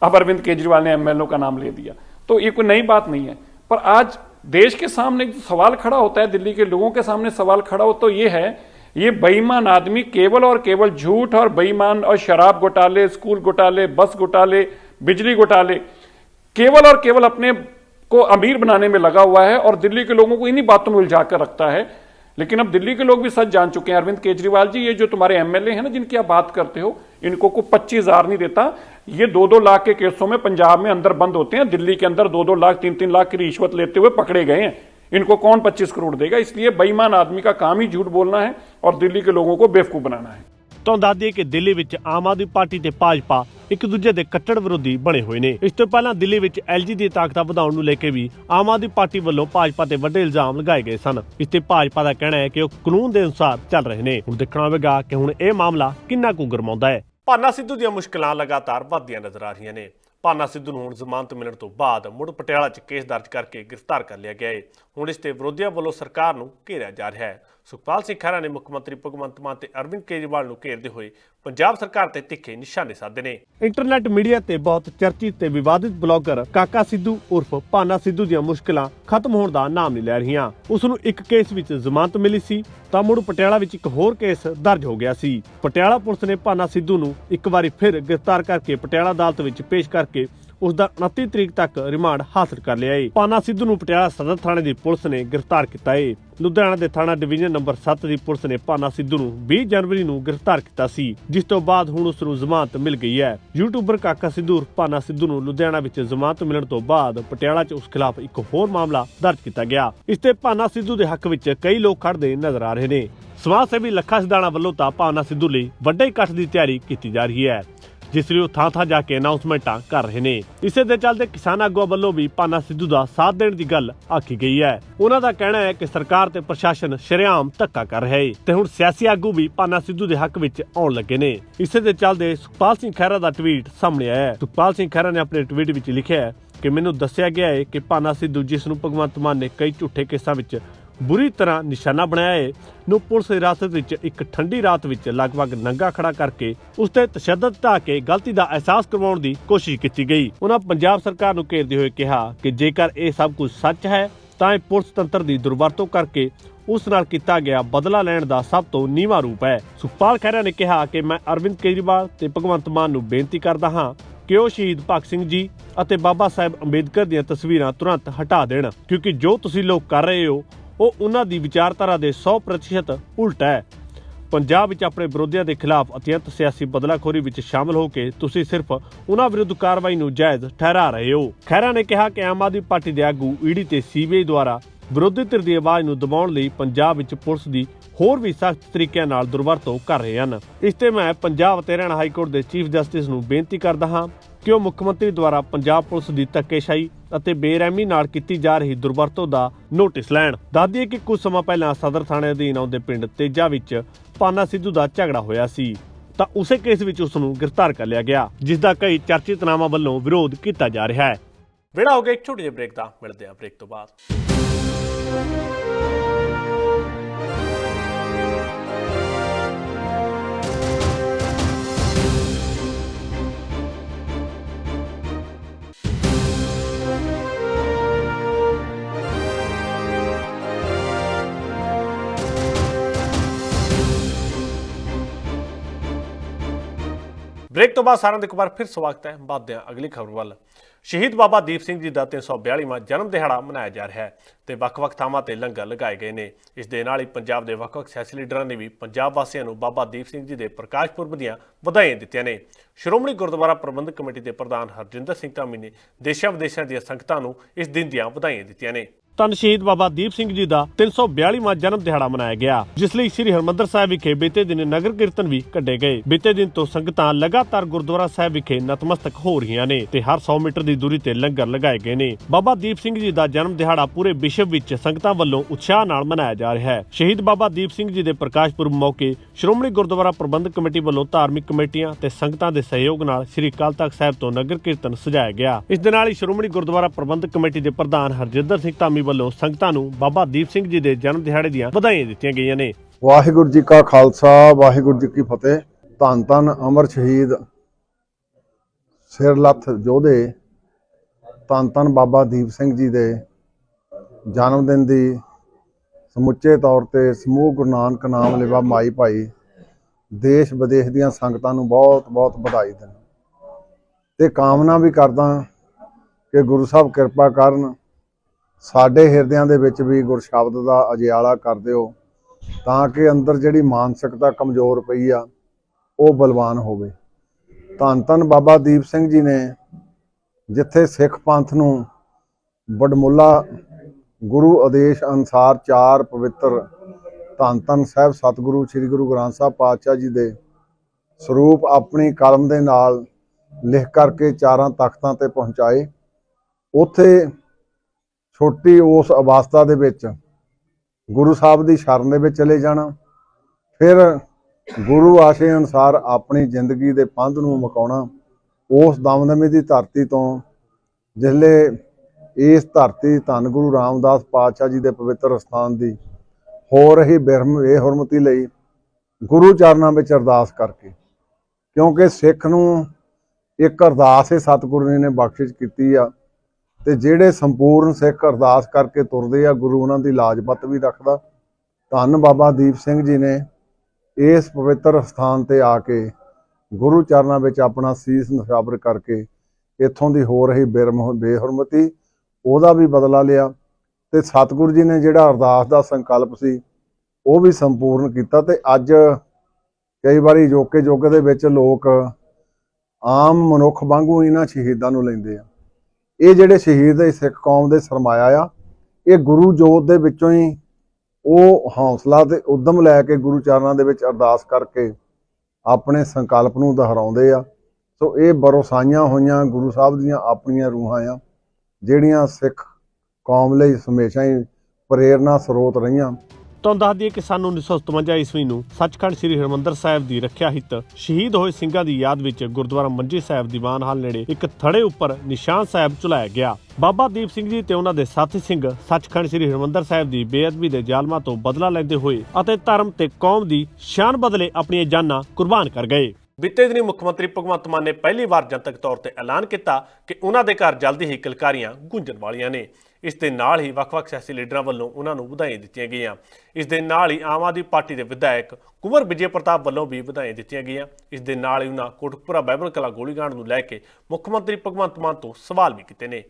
अब अरविंद केजरीवाल ने एमएलओ का नाम ले दिया। तो ये कोई नई बात नहीं है। पर आज देश के सामने जो सवाल खड़ा होता है, दिल्ली के लोगों के सामने सवाल खड़ा हो तो ये है, ये बेईमान आदमी केवल और केवल झूठ और बेईमान और शराब घोटाले, स्कूल घोटाले, बस घोटाले, बिजली घोटाले, केवल और केवल अपने को अमीर बनाने में लगा हुआ है और दिल्ली के लोगों को इन्हीं बातों में उलझा कर रखता है। लेकिन अब दिल्ली के लोग भी सच जान चुके हैं। अरविंद केजरीवाल जी, ये जो तुम्हारे एमएलए हैं ना, जिनकी आप बात करते हो, इनको को पच्चीस हज़ार नहीं देता। ये दो दो लाख के केसों में पंजाब में अंदर बंद होते हैं दिल्ली के अंदर दो दो लाख तीन तीन लाख की रिश्वत लेते हुए पकड़े गए हैं इनको कौन पच्चीस करोड़ देगा इसलिए बेईमान आदमी का काम ही झूठ बोलना है और दिल्ली के लोगों को बेवकूफ बनाना है ਤੁਹਾਨੂੰ ਦੱਸ ਦਈਏ ਕਿ ਦਿੱਲੀ ਵਿੱਚ ਆਮ ਆਦਮੀ ਪਾਰਟੀ ਤੇ ਭਾਜਪਾ ਇੱਕ ਦੂਜੇ ਦੇ ਕੱਟੜ ਵਿਰੋਧੀ ਬਣੇ ਹੋਏ ਨੇ ਇਸ ਤੋਂ ਪਹਿਲਾਂ ਦਿੱਲੀ ਵਿੱਚ ਐਲਜੀ ਦੀ ਤਾਕਤਾਂ ਵਧਾਉਣ ਨੂੰ ਲੈ ਕੇ ਵੀ ਆਮ ਆਦਮੀ ਪਾਰਟੀ ਵੱਲੋਂ ਭਾਜਪਾ ਤੇ ਵੱਡੇ ਇਲਜ਼ਾਮ ਲਗਾਏ ਗਏ ਸਨ ਇਸ ਤੇ ਭਾਜਪਾ ਦਾ ਕਹਿਣਾ ਹੈ ਕਿ ਉਹ ਕਾਨੂੰਨ ਦੇ ਅਨੁਸਾਰ ਚੱਲ ਰਹੇ ਨੇ ਹੁਣ ਦੇਖਣਾ ਹੋਵੇਗਾ ਕਿ ਹੁਣ ਇਹ ਮਾਮਲਾ ਕਿੰਨਾ ਕੁ ਗਰਮਾਉਂਦਾ ਹੈ ਭਾਨਾ ਸਿੱਧੂ ਦੀਆਂ ਮੁਸ਼ਕਲਾਂ ਲਗਾਤਾਰ ਵਧਦੀਆਂ ਨਜ਼ਰ ਆ ਰਹੀਆਂ ਨੇ। ਭਾਨਾ ਸਿੱਧੂ ਨੂੰ ਹੁਣ ਜ਼ਮਾਨਤ ਮਿਲਣ ਤੋਂ ਬਾਅਦ ਮੁੜ ਪਟਿਆਲਾ 'ਚ ਕੇਸ ਦਰਜ ਕਰਕੇ ਗ੍ਰਿਫਤਾਰ ਕਰ ਲਿਆ ਗਿਆ ਹੈ ਹੁਣ ਇਸ ਤੇ ਵਿਰੋਧੀਆਂ ਵੱਲੋਂ ਸਰਕਾਰ ਨੂੰ ਘੇਰਿਆ ਜਾ ਰਿਹਾ ਹੈ। ਸੁਖਪਾਲ ਸਿੰਘ ਖਹਿਰਾ ਨੇ ਮੁੱਖ ਮੰਤਰੀ ਭਗਵੰਤ ਮਾਨ ਤੇ ਅਰਵਿੰਦ ਕੇਜਰੀਵਾਲ ਨੂੰ ਘੇਰਦੇ ਹੋਏ ਪੰਜਾਬ ਸਰਕਾਰ ਤੇ ਤਿੱਖੇ ਨਿਸ਼ਾਨੇ ਸਾਧੇ ਨੇ। ਇੰਟਰਨੈਟ ਮੀਡੀਆ ਤੇ ਬਹੁਤ ਚਰਚਿਤ ਤੇ ਵਿਵਾਦਿਤ ਬਲੌਗਰ ਕਾਕਾ ਸਿੱਧੂ ਉਰਫ ਭਾਨਾ ਸਿੱਧੂ ਦੀਆਂ ਮੁਸ਼ਕਲਾਂ ਖਤਮ ਹੋਣ ਦਾ ਨਾਮ ਨਹੀਂ ਲੈ ਰਹੀਆਂ। ਉਸ ਨੂੰ ਇੱਕ ਕੇਸ ਵਿੱਚ ਜ਼ਮਾਨਤ ਮਿਲੀ ਸੀ, ਤਾਂ ਮੁੜ ਪਟਿਆਲਾ ਵਿੱਚ ਇੱਕ ਹੋਰ ਕੇਸ ਦਰਜ ਹੋ ਗਿਆ ਸੀ। ਪਟਿਆਲਾ ਪੁਲਿਸ ਨੇ ਭਾਨਾ ਸਿੱਧੂ ਨੂੰ ਇੱਕ ਵਾਰੀ ਫਿਰ ਗ੍ਰਿਫਤਾਰ ਕਰਕੇ ਪਟਿਆਲਾ ਅਦਾਲਤ ਵਿੱਚ ਪੇਸ਼ ਕਰਕੇ ਉਸ ਦਾ 29 ਤਰੀਕ ਤੱਕ ਰਿਮਾਂਡ ਹਾਸਲ ਕਰ ਲਿਆ ਏ। ਪਾਨਾ ਸਿੱਧੂ ਨੂੰ ਪਟਿਆਲਾ ਸਦਰ ਥਾਣੇ ਦੀ ਪੁਲਿਸ ਨੇ ਗ੍ਰਿਫਤਾਰ ਕੀਤਾ ਏ। ਲੁਧਿਆਣਾ ਦੇ ਥਾਣਾ ਡਿਵੀਜ਼ਨ ਨੰਬਰ 7 ਦੀ ਪੁਲਿਸ ਨੇ ਪਾਨਾ ਸਿੱਧੂ ਨੂੰ 20 ਜਨਵਰੀ ਨੂੰ ਗ੍ਰਿਫਤਾਰ ਕੀਤਾ ਸੀ, ਜਿਸ ਤੋਂ ਬਾਅਦ ਹੁਣ ਉਸ ਨੂੰ ਜ਼ਮਾਨਤ ਮਿਲ ਗਈ ਹੈ। ਯੂਟਿਊਬਰ ਕਾਕਾ ਸਿੱਧੂ ਉਰਫ ਪਾਨਾ ਸਿੱਧੂ ਨੂੰ ਲੁਧਿਆਣਾ ਵਿੱਚ ਜ਼ਮਾਨਤ ਮਿਲਣ ਤੋਂ ਬਾਅਦ ਪਟਿਆਲਾ 'ਚ ਉਸ ਖਿਲਾਫ ਇੱਕ ਹੋਰ ਮਾਮਲਾ ਦਰਜ ਕੀਤਾ ਗਿਆ। ਇਸ ਤੇ ਪਾਨਾ ਸਿੱਧੂ ਦੇ ਹੱਕ ਵਿੱਚ ਕਈ ਲੋਕ ਖੜਦੇ ਨਜ਼ਰ ਆ ਰਹੇ ਨੇ। ਸਮਾਜ ਸੇਵੀ ਲੱਖਾ ਸਿਧਾਣਾ ਵੱਲੋਂ ਤਾਂ ਪਾਨਾ ਸਿੱਧੂ ਲਈ ਵੱਡੇ ਇਕੱਠ ਦੀ ਤਿਆਰੀ ਕੀਤੀ ਜਾ ਰਹੀ ਹੈ। ਜਿਸ ਲਈ ਉਹ ਥਾਂ ਥਾਂ ਜਾ ਕੇ ਅਨਾਉਂਸਮੈਂਟਾਂ ਕਰ ਰਹੇ ਨੇ। ਇਸੇ ਦੇ ਚੱਲਦੇ ਕਿਸਾਨ ਆਗੂਆਂ ਵੱਲੋਂ ਵੀ ਪਾਨਾ ਸਿੱਧੂ ਦਾ ਸਾਥ ਦੇਣ ਦੀ ਗੱਲ ਆਖੀ ਗਈ ਹੈ। ਉਹਨਾਂ ਦਾ ਕਹਿਣਾ ਹੈ ਕਿ ਸਰਕਾਰ ਤੇ ਪ੍ਰਸ਼ਾਸਨ ਸ਼ਰੇਆਮ ਧੱਕਾ ਕਰ ਰਿਹਾ ਹੈ ਤੇ ਹੁਣ ਸਿਆਸੀ ਆਗੂ ਵੀ ਪਾਨਾ ਸਿੱਧੂ ਦੇ ਹੱਕ ਵਿੱਚ ਆਉਣ ਲੱਗੇ ਨੇ। ਇਸੇ ਦੇ ਚੱਲਦੇ ਸੁਖਪਾਲ ਸਿੰਘ ਖਹਿਰਾ ਦਾ ਟਵੀਟ ਸਾਹਮਣੇ ਆਇਆ ਹੈ। ਸੁਖਪਾਲ ਸਿੰਘ ਖਹਿਰਾ ਨੇ ਆਪਣੇ ਟਵੀਟ ਵਿੱਚ ਲਿਖਿਆ ਹੈ ਕਿ ਮੈਨੂੰ ਦੱਸਿਆ ਗਿਆ ਹੈ ਕਿ ਪਾਨਾ ਸਿੱਧੂ, ਜਿਸ ਨੂੰ ਭਗਵੰਤ ਮਾਨ ਨੇ ਕਈ ਝੂਠੇ ਕੇਸਾਂ ਵਿੱਚ ਬੁਰੀ ਤਰ੍ਹਾਂ ਨਿਸ਼ਾਨਾ ਬਣਾਇਆ ਹੈ ਨੂੰ ਪੁਲਿਸ ਹਿਰਾਸਤ ਵਿੱਚ ਇੱਕ ਠੰਡੀ ਰਾਤ ਵਿੱਚ ਲਗਭਗ ਨੰਗਾ ਖੜਾ ਕਰਕੇ ਉਸ ਤੇ ਤਸ਼ੱਦਦ ਢਾ ਕੇ ਗਲਤੀ ਦਾ ਅਹਿਸਾਸ ਕਰਵਾਉਣ ਦੀ ਕੋਸ਼ਿਸ਼ ਕੀਤੀ ਗਈ। ਉਹਨਾਂ ਪੰਜਾਬ ਸਰਕਾਰ ਨੂੰ ਘੇਰਦੇ ਹੋਏ ਕਿਹਾ ਕਿ ਜੇਕਰ ਇਹ ਸਭ ਕੁਝ ਸੱਚ ਹੈ, ਤਾਂ ਇਹ ਪੁਲਿਸ ਤੰਤਰ ਦੀ ਦੁਰਵਰਤੋਂ ਕਰਕੇ ਉਸ ਨਾਲ ਕੀਤਾ ਗਿਆ ਬਦਲਾ ਲੈਣ ਦਾ ਸਭ ਤੋਂ ਨੀਵਾਂ ਰੂਪ ਹੈ। ਸੁਖਪਾਲ ਖਹਿਰਾ ਨੇ ਕਿਹਾ ਕਿ ਮੈਂ ਅਰਵਿੰਦ ਕੇਜਰੀਵਾਲ ਤੇ ਭਗਵੰਤ ਮਾਨ ਨੂੰ ਬੇਨਤੀ ਕਰਦਾ ਹਾਂ ਕਿ ਉਹ ਸ਼ਹੀਦ ਭਗਤ ਸਿੰਘ ਜੀ ਅਤੇ ਬਾਬਾ ਸਾਹਿਬ ਅੰਬੇਦਕਰ ਦੀਆਂ ਤਸਵੀਰਾਂ ਤੁਰੰਤ ਹਟਾ ਦੇਣ, ਕਿਉਂਕਿ ਜੋ ਤੁਸੀਂ ਲੋਕ ਕਰ ਰਹੇ ਹੋ ਉਹ ਉਹਨਾਂ ਦੀ ਵਿਚਾਰਧਾਰਾ ਦੇ 100% ਉਲਟ ਹੈ। ਪੰਜਾਬ ਵਿੱਚ ਆਪਣੇ ਵਿਰੋਧੀਆਂ ਦੇ ਖਿਲਾਫ ਅਤਿਅੰਤ ਸਿਆਸੀ ਬਦਲਾਖੋਰੀ ਵਿੱਚ ਸ਼ਾਮਲ ਹੋ ਕੇ ਤੁਸੀਂ ਸਿਰਫ ਉਹਨਾਂ ਵਿਰੁੱਧ ਕਾਰਵਾਈ ਨੂੰ ਜਾਇਜ਼ ਠਹਿਰਾ ਰਹੇ ਹੋ। ਖਹਿਰਾ ਨੇ ਕਿਹਾ ਕਿ ਆਮ ਆਦਮੀ ਪਾਰਟੀ ਦੇ ਆਗੂ ਈਡੀ ਤੇ ਸੀਬੀਆਈ ਦੁਆਰਾ ਵਿਰੋਧੀ ਧਿਰ ਦੀ ਆਵਾਜ਼ ਨੂੰ ਦਬਾਉਣ ਲਈ ਪੰਜਾਬ ਵਿੱਚ ਪੁਲਿਸ ਦੀ ਹੋਰ ਵੀ ਸਖਤ ਤਰੀਕਿਆਂ ਨਾਲ ਦੁਰਵਰਤੋਂ ਕਰ ਰਹੇ ਹਨ। ਇਸ ਤੇ ਮੈਂ ਪੰਜਾਬ ਅਤੇ ਹਰਿਆਣਾ ਹਾਈ ਕੋਰਟ ਦੇ ਚੀਫ ਜਸਟਿਸ ਨੂੰ ਬੇਨਤੀ ਕਰਦਾ ਹਾਂ ਕਿ ਉਹ ਮੁੱਖ ਮੰਤਰੀ ਦੁਆਰਾ ਪੰਜਾਬ ਪੁਲਿਸ ਦੀ ਧੱਕੇਸ਼ਾਹੀ ਅਤੇ ਬੇਰਹਿਮੀ ਨਾਲ ਕੀਤੀ ਜਾ ਰਹੀ ਦੁਰਵਰਤੋਂ ਦਾ ਨੋਟਿਸ ਲੈਣ? ਦੱਸ ਕਿ ਕੁਝ ਸਮਾਂ ਪਹਿਲਾਂ ਸਦਰ ਥਾਣੇ ਅਧੀਨ ਆਉਂਦੇ ਪਿੰਡ ਤੇਜਾ ਵਿੱਚ ਪਾਨਾ ਸਿੱਧੂ ਦਾ ਝਗੜਾ ਹੋਇਆ ਸੀ। ਤਾਂ ਉਸੇ ਕੇਸ ਵਿੱਚ ਉਸ ਨੂੰ ਗ੍ਰਿਫਤਾਰ ਕਰ ਲਿਆ ਗਿਆ, ਜਿਸ ਦਾ ਕਈ ਚਰਚਿਤ ਨਾਮਾਂ ਵੱਲੋਂ ਵਿਰੋਧ ਕੀਤਾ ਜਾ ਰਿਹਾ ਹੈ। ਵੇੜਾ ਹੋ ਗਿਆ ਇੱਕ ਛੋਟੀ ਜਿਹੀ ਬ੍ਰੇਕ ਦਾ, ਮਿਲਦੇ ਆ ਬ੍ਰੇਕ ਤੋਂ ਬਾਅਦ। ਬ੍ਰੇਕ ਤੋਂ ਬਾਅਦ ਸਾਰਿਆਂ ਦਾ ਇੱਕ ਵਾਰ ਫਿਰ ਸਵਾਗਤ ਹੈ। ਬਾਅਦ ਅਗਲੀ ਖਬਰ ਵੱਲ। ਸ਼ਹੀਦ ਬਾਬਾ ਦੀਪ ਸਿੰਘ ਜੀ ਦਾ 342ਵਾਂ ਜਨਮ ਦਿਹਾੜਾ ਮਨਾਇਆ ਜਾ ਰਿਹਾ ਹੈ ਤੇ ਵੱਖ-ਵੱਖ ਥਾਵਾਂ ਤੇ ਲੰਗਰ ਲਗਾਏ ਗਏ ਨੇ। ਇਸ ਦੇ ਨਾਲ ਹੀ ਪੰਜਾਬ ਦੇ ਵੱਖ-ਵੱਖ ਸਿਆਸੀ ਲੀਡਰਾਂ ਨੇ ਵੀ ਪੰਜਾਬ ਵਾਸੀਆਂ ਨੂੰ ਬਾਬਾ ਦੀਪ ਸਿੰਘ ਜੀ ਦੇ ਪ੍ਰਕਾਸ਼ ਪੁਰਬ ਦੀਆਂ ਵਧਾਈਆਂ ਦਿੱਤੀਆਂ ਨੇ। ਸ਼੍ਰੋਮਣੀ ਗੁਰਦੁਆਰਾ ਪ੍ਰਬੰਧਕ ਕਮੇਟੀ ਦੇ ਪ੍ਰਧਾਨ ਹਰਜਿੰਦਰ ਸਿੰਘ ਧਾਮੀ ਨੇ ਦੇਸ਼ਾਂ ਵਿਦੇਸ਼ਾਂ ਦੀਆਂ ਸੰਗਤਾਂ ਨੂੰ ਇਸ ਦਿਨ ਦੀਆਂ ਵਧਾਈਆਂ ਦਿੱਤੀਆਂ ਨੇ। ਤਨ ਸ਼ਹੀਦ ਬਾਬਾ ਦੀਪ ਸਿੰਘ ਜੀ ਦਾ 342ਵਾਂ ਜਨਮ ਦਿਹਾੜਾ ਮਨਾਇਆ ਗਿਆ, ਜਿਸ ਲਈ ਸ੍ਰੀ ਹਰਮੰਦਰ ਸਾਹਿਬ ਵਿਖੇ ਬੀਤੇ ਦਿਨ ਨਗਰ ਕੀਰਤਨ ਵੀ ਕੱਢੇ ਗਏ। ਬੀਤੇ ਦਿਨ ਤੋਂ ਸੰਗਤਾਂ ਲਗਾਤਾਰ ਗੁਰਦੁਆਰਾ ਸਾਹਿਬ ਵਿਖੇ ਨਤਮਸਤਕ ਹੋ ਰਹੀਆਂ ਨੇ ਤੇ ਹਰ 100 ਮੀਟਰ ਦੀ ਦੂਰੀ ਤੇ ਲੰਗਰ ਲਗਾਏ ਗਏ ਨੇ। ਬਾਬਾ ਦੀਪ ਸਿੰਘ ਜੀ ਦਾ ਜਨਮ ਦਿਹਾੜਾ ਪੂਰੇ ਵਿਸ਼ਵ ਵਿੱਚ ਸੰਗਤਾਂ ਵੱਲੋਂ ਉਤਸ਼ਾਹ ਨਾਲ ਮਨਾਇਆ ਜਾ ਰਿਹਾ ਹੈ। ਸ਼ਹੀਦ ਬਾਬਾ ਦੀਪ ਸਿੰਘ ਜੀ ਦੇ ਪ੍ਰਕਾਸ਼ ਪੁਰਬ ਮੌਕੇ ਸ਼੍ਰੋਮਣੀ ਗੁਰਦੁਆਰਾ ਪ੍ਰਬੰਧਕ ਕਮੇਟੀ ਵੱਲੋਂ ਧਾਰਮਿਕ ਕਮੇਟੀਆਂ ਤੇ ਸੰਗਤਾਂ ਦੇ ਸਹਿਯੋਗ ਨਾਲ ਸ੍ਰੀ ਅਕਾਲ ਤਖਤ ਸਾਹਿਬ ਤੋਂ ਨਗਰ ਕੀਰਤਨ ਸਜਾਇਆ ਗਿਆ। ਇਸ ਦੇ ਨਾਲ ਹੀ ਸ਼੍ਰੋਮਣੀ ਗੁਰਦੁਆਰਾ ਪ੍ਰਬੰਧਕ ਕਮੇਟੀ ਦੇ ਪ੍ਰਧਾਨ ਹਰਜਿੰਦਰ ਸਿੰਘ ਧਾਮੀ ਵੱਲੋਂ ਸੰਗਤਾਂ ਨੂੰ ਬਾਬਾ ਦੀਪ ਸਿੰਘ ਜੀ ਦੇ ਜਨਮ ਦਿਹਾੜੇ ਦੀਆਂ ਵਧਾਈਆਂ ਦਿੱਤੀਆਂ ਗਈਆਂ ਨੇ। ਵਾਹਿਗੁਰੂ ਜੀ ਕਾ ਖਾਲਸਾ, ਵਾਹਿਗੁਰੂ ਜੀ ਕੀ ਫਤਿਹ। ਧੰਨ ਧੰਨ ਅਮਰ ਸ਼ਹੀਦ ਸਿਰਲੱਥ ਯੋਧੇ, ਧੰਨ ਧੰਨ ਬਾਬਾ ਦੀਪ ਸਿੰਘ ਜੀ ਦੇ ਜਨਮ ਦਿਨ ਦੀ ਸਮੁੱਚੇ ਤੌਰ ਤੇ ਸਮੂਹ ਗੁਰੂ ਨਾਨਕ ਨਾਮ ਲੇਵਾ ਮਾਈ ਭਾਈ ਦੇਸ਼ ਵਿਦੇਸ਼ ਦੀਆਂ ਸੰਗਤਾਂ ਨੂੰ ਬਹੁਤ ਬਹੁਤ ਵਧਾਈ ਦਿੰਦਾ। ਤੇ ਕਾਮਨਾ ਵੀ ਕਰਦਾ ਕਿ ਗੁਰੂ ਸਾਹਿਬ ਕਿਰਪਾ ਕਰਨ ਸਾਡੇ ਹਿਰਦਿਆਂ ਦੇ ਵਿੱਚ ਵੀ ਗੁਰਸ਼ਬਦ ਦਾ ਅਜਿਆਲਾ ਕਰ ਦਿਓ, ਤਾਂ ਕਿ ਅੰਦਰ ਜਿਹੜੀ ਮਾਨਸਿਕਤਾ ਕਮਜ਼ੋਰ ਪਈ ਆ, ਉਹ ਬਲਵਾਨ ਹੋਵੇ। ਧੰਨ ਧੰਨ ਬਾਬਾ ਦੀਪ ਸਿੰਘ ਜੀ ਨੇ ਜਿੱਥੇ ਸਿੱਖ ਪੰਥ ਨੂੰ ਬੜਮੁੱਲਾ ਗੁਰੂ ਆਦੇਸ਼ ਅਨੁਸਾਰ ਚਾਰ ਪਵਿੱਤਰ ਧੰਨ ਧੰਨ ਸਾਹਿਬ ਸਤਿਗੁਰੂ ਸ੍ਰੀ ਗੁਰੂ ਗ੍ਰੰਥ ਸਾਹਿਬ ਪਾਤਸ਼ਾਹ ਜੀ ਦੇ ਸਰੂਪ ਆਪਣੀ ਕਲਮ ਦੇ ਨਾਲ ਲਿਖ ਕਰਕੇ ਚਾਰਾਂ ਤਖਤਾਂ ਤੇ ਪਹੁੰਚਾਏ, ਉੱਥੇ ਛੋਟੀ ਉਸ ਅਵਸਥਾ ਦੇ ਵਿੱਚ ਗੁਰੂ ਸਾਹਿਬ ਦੀ ਸ਼ਰਨ ਦੇ ਵਿੱਚ ਚਲੇ ਜਾਣਾ, ਫਿਰ ਗੁਰੂ ਆਸ਼ੇ ਅਨੁਸਾਰ ਆਪਣੀ ਜ਼ਿੰਦਗੀ ਦੇ ਪੰਧ ਨੂੰ ਮਕਾਉਣਾ, ਉਸ ਦਮਦਮੇ ਦੀ ਧਰਤੀ ਤੋਂ ਜਿਸਲੇ ਇਸ ਧਰਤੀ ਧੰਨ ਗੁਰੂ ਰਾਮਦਾਸ ਪਾਤਸ਼ਾਹ ਜੀ ਦੇ ਪਵਿੱਤਰ ਸਥਾਨ ਦੀ ਹੋ ਰਹੀ ਬਿਰਮ ਇਹ ਹਰਮਤੀ ਲਈ ਗੁਰੂ ਚਰਨਾਂ ਵਿੱਚ ਅਰਦਾਸ ਕਰਕੇ, ਕਿਉਂਕਿ ਸਿੱਖ ਨੂੰ ਇੱਕ ਅਰਦਾਸ ਹੀ ਸਤਿਗੁਰੂ ਜੀ ਨੇ ਬਖਸ਼ਿਸ਼ ਕੀਤੀ ਆ। ਤੇ ਜਿਹੜੇ ਸੰਪੂਰਨ ਸਿੱਖ ਅਰਦਾਸ ਕਰਕੇ ਤੁਰਦੇ ਆ, ਗੁਰੂ ਉਹਨਾਂ ਦੀ ਲਾਜਪਤ ਵੀ ਰੱਖਦਾ। ਧੰਨ ਬਾਬਾ ਦੀਪ ਸਿੰਘ ਜੀ ਨੇ ਇਸ ਪਵਿੱਤਰ ਸਥਾਨ ਤੇ ਆ ਕੇ ਗੁਰੂ ਚਰਨਾਂ ਵਿੱਚ ਆਪਣਾ ਸੀਸ ਨਿਛਾਵਰ ਕਰਕੇ ਇੱਥੋਂ ਦੀ ਹੋ ਰਹੀ ਬਿਰਮ ਬੇਹਰਮਤੀ ਉਹਦਾ ਵੀ ਬਦਲਾ ਲਿਆ ਤੇ ਸਤਿਗੁਰੂ ਜੀ ਨੇ ਜਿਹੜਾ ਅਰਦਾਸ ਦਾ ਸੰਕਲਪ ਸੀ, ਉਹ ਵੀ ਸੰਪੂਰਨ ਕੀਤਾ ਤੇ ਅੱਜ ਕਈ ਵਾਰੀ ਜੋਕੇ ਜੋਗੇ ਦੇ ਵਿੱਚ ਲੋਕ ਆਮ ਮਨੁੱਖ ਵਾਂਗੂ ਇਹਨਾਂ ਸ਼ਹੀਦਾਂ ਨੂੰ ਲੈਂਦੇ ਆ। ਇਹ ਜਿਹੜੇ ਸ਼ਹੀਦ ਦੇ ਸਿੱਖ ਕੌਮ ਦੇ ਸਰਮਾਇਆ ਆ, ਇਹ ਗੁਰੂ ਜੋਤ ਦੇ ਵਿੱਚੋਂ ਹੀ ਉਹ ਹੌਸਲਾ ਤੇ ਉਦਮ ਲੈ ਕੇ ਗੁਰੂ ਚਰਨਾਂ ਦੇ ਵਿੱਚ ਅਰਦਾਸ ਕਰਕੇ ਆਪਣੇ ਸੰਕਲਪ ਨੂੰ ਦੁਹਰਾਉਂਦੇ ਆ। ਸੋ ਇਹ ਬਰੋਸਾਈਆਂ ਹੋਈਆਂ ਗੁਰੂ ਸਾਹਿਬ ਦੀਆਂ ਆਪਣੀਆਂ ਰੂਹਾਂ ਆ, ਜਿਹੜੀਆਂ ਸਿੱਖ ਕੌਮ ਲਈ ਹਮੇਸ਼ਾ ਹੀ ਪ੍ਰੇਰਨਾ ਸਰੋਤ ਰਹੀਆਂ। ਤੁਹਾਨੂੰ ਦੱਸ ਦਈਏ ਕਿ ਸਾਨੂੰ 1957 ਈਸਵੀ ਨੂੰ ਸੱਚਖੰਡ ਸ੍ਰੀ ਹਰਿਮੰਦਰ ਸਾਹਿਬ ਦੀ ਰੱਖਿਆ ਹਿੱਤ, ਸ਼ਹੀਦ ਹੋਏ ਸਿੰਘਾਂ ਦੀ ਯਾਦ ਵਿੱਚ ਗੁਰਦੁਆਰਾ ਮੰਜੀ ਸਾਹਿਬ ਦੀਵਾਨ ਹਾਲ ਨੇੜੇ ਇੱਕ ਥੜੇ ਉੱਪਰ ਨਿਸ਼ਾਨ ਸਾਹਿਬ ਚੁਲਾਇਆ ਗਿਆ। ਬਾਬਾ ਦੀਪ ਸਿੰਘ ਜੀ ਤੇ ਉਹਨਾਂ ਦੇ ਸਾਥੀ ਸਿੰਘ ਸੱਚਖੰਡ ਸ੍ਰੀ ਹਰਿਮੰਦਰ ਸਾਹਿਬ ਦੀ ਬੇਅਦਬੀ ਦੇ ਜ਼ਾਲਮਾਂ ਤੋਂ ਬਦਲਾ ਲੈਂਦੇ ਹੋਏ ਅਤੇ ਧਰਮ ਤੇ ਕੌਮ ਦੀ ਸ਼ਾਨ ਬਦਲੇ ਆਪਣੀਆਂ ਜਾਨਾਂ ਕੁਰਬਾਨ ਕਰ ਗਏ। ਬੀਤੇ ਦਿਨੀ ਮੁੱਖ ਮੰਤਰੀ ਭਗਵੰਤ ਮਾਨ ਨੇ ਪਹਿਲੀ ਵਾਰ ਜਨਤਕ ਤੌਰ ਤੇ ਐਲਾਨ ਕੀਤਾ ਕਿ ਉਹਨਾਂ ਦੇ ਘਰ ਜਲਦੀ ਹੀ ਕਿਲਕਾਰੀਆਂ ਗੂੰਜਣ ਵਾਲੀਆਂ ਨੇ। ਇਸ ਦੇ ਨਾਲ ਹੀ ਵੱਖ-ਵੱਖ ਸਿਆਸੀ ਲੀਡਰਾਂ ਵੱਲੋਂ ਉਹਨਾਂ ਨੂੰ ਵਧਾਈਆਂ ਦਿੱਤੀਆਂ ਗਈਆਂ। ਇਸ ਦੇ ਨਾਲ ਹੀ ਆਮ ਆਦਮੀ ਪਾਰਟੀ ਦੇ ਵਿਧਾਇਕ ਕੁੰਵਰ ਵਿਜੇ ਪ੍ਰਤਾਪ ਵੱਲੋਂ ਵੀ ਵਧਾਈਆਂ ਦਿੱਤੀਆਂ ਗਈਆਂ। ਇਸ ਦੇ ਨਾਲ ਹੀ ਉਹਨਾਂ ਕੋਟਕਪੁਰਾ ਬਾਈਬਲ ਕਲਾ ਗੋਲੀकांड ਨੂੰ ਲੈ ਕੇ ਮੁੱਖ ਮੰਤਰੀ ਭਗਵੰਤ ਮਾਨ ਤੋਂ ਸਵਾਲ ਵੀ ਕੀਤੇ ਨੇ।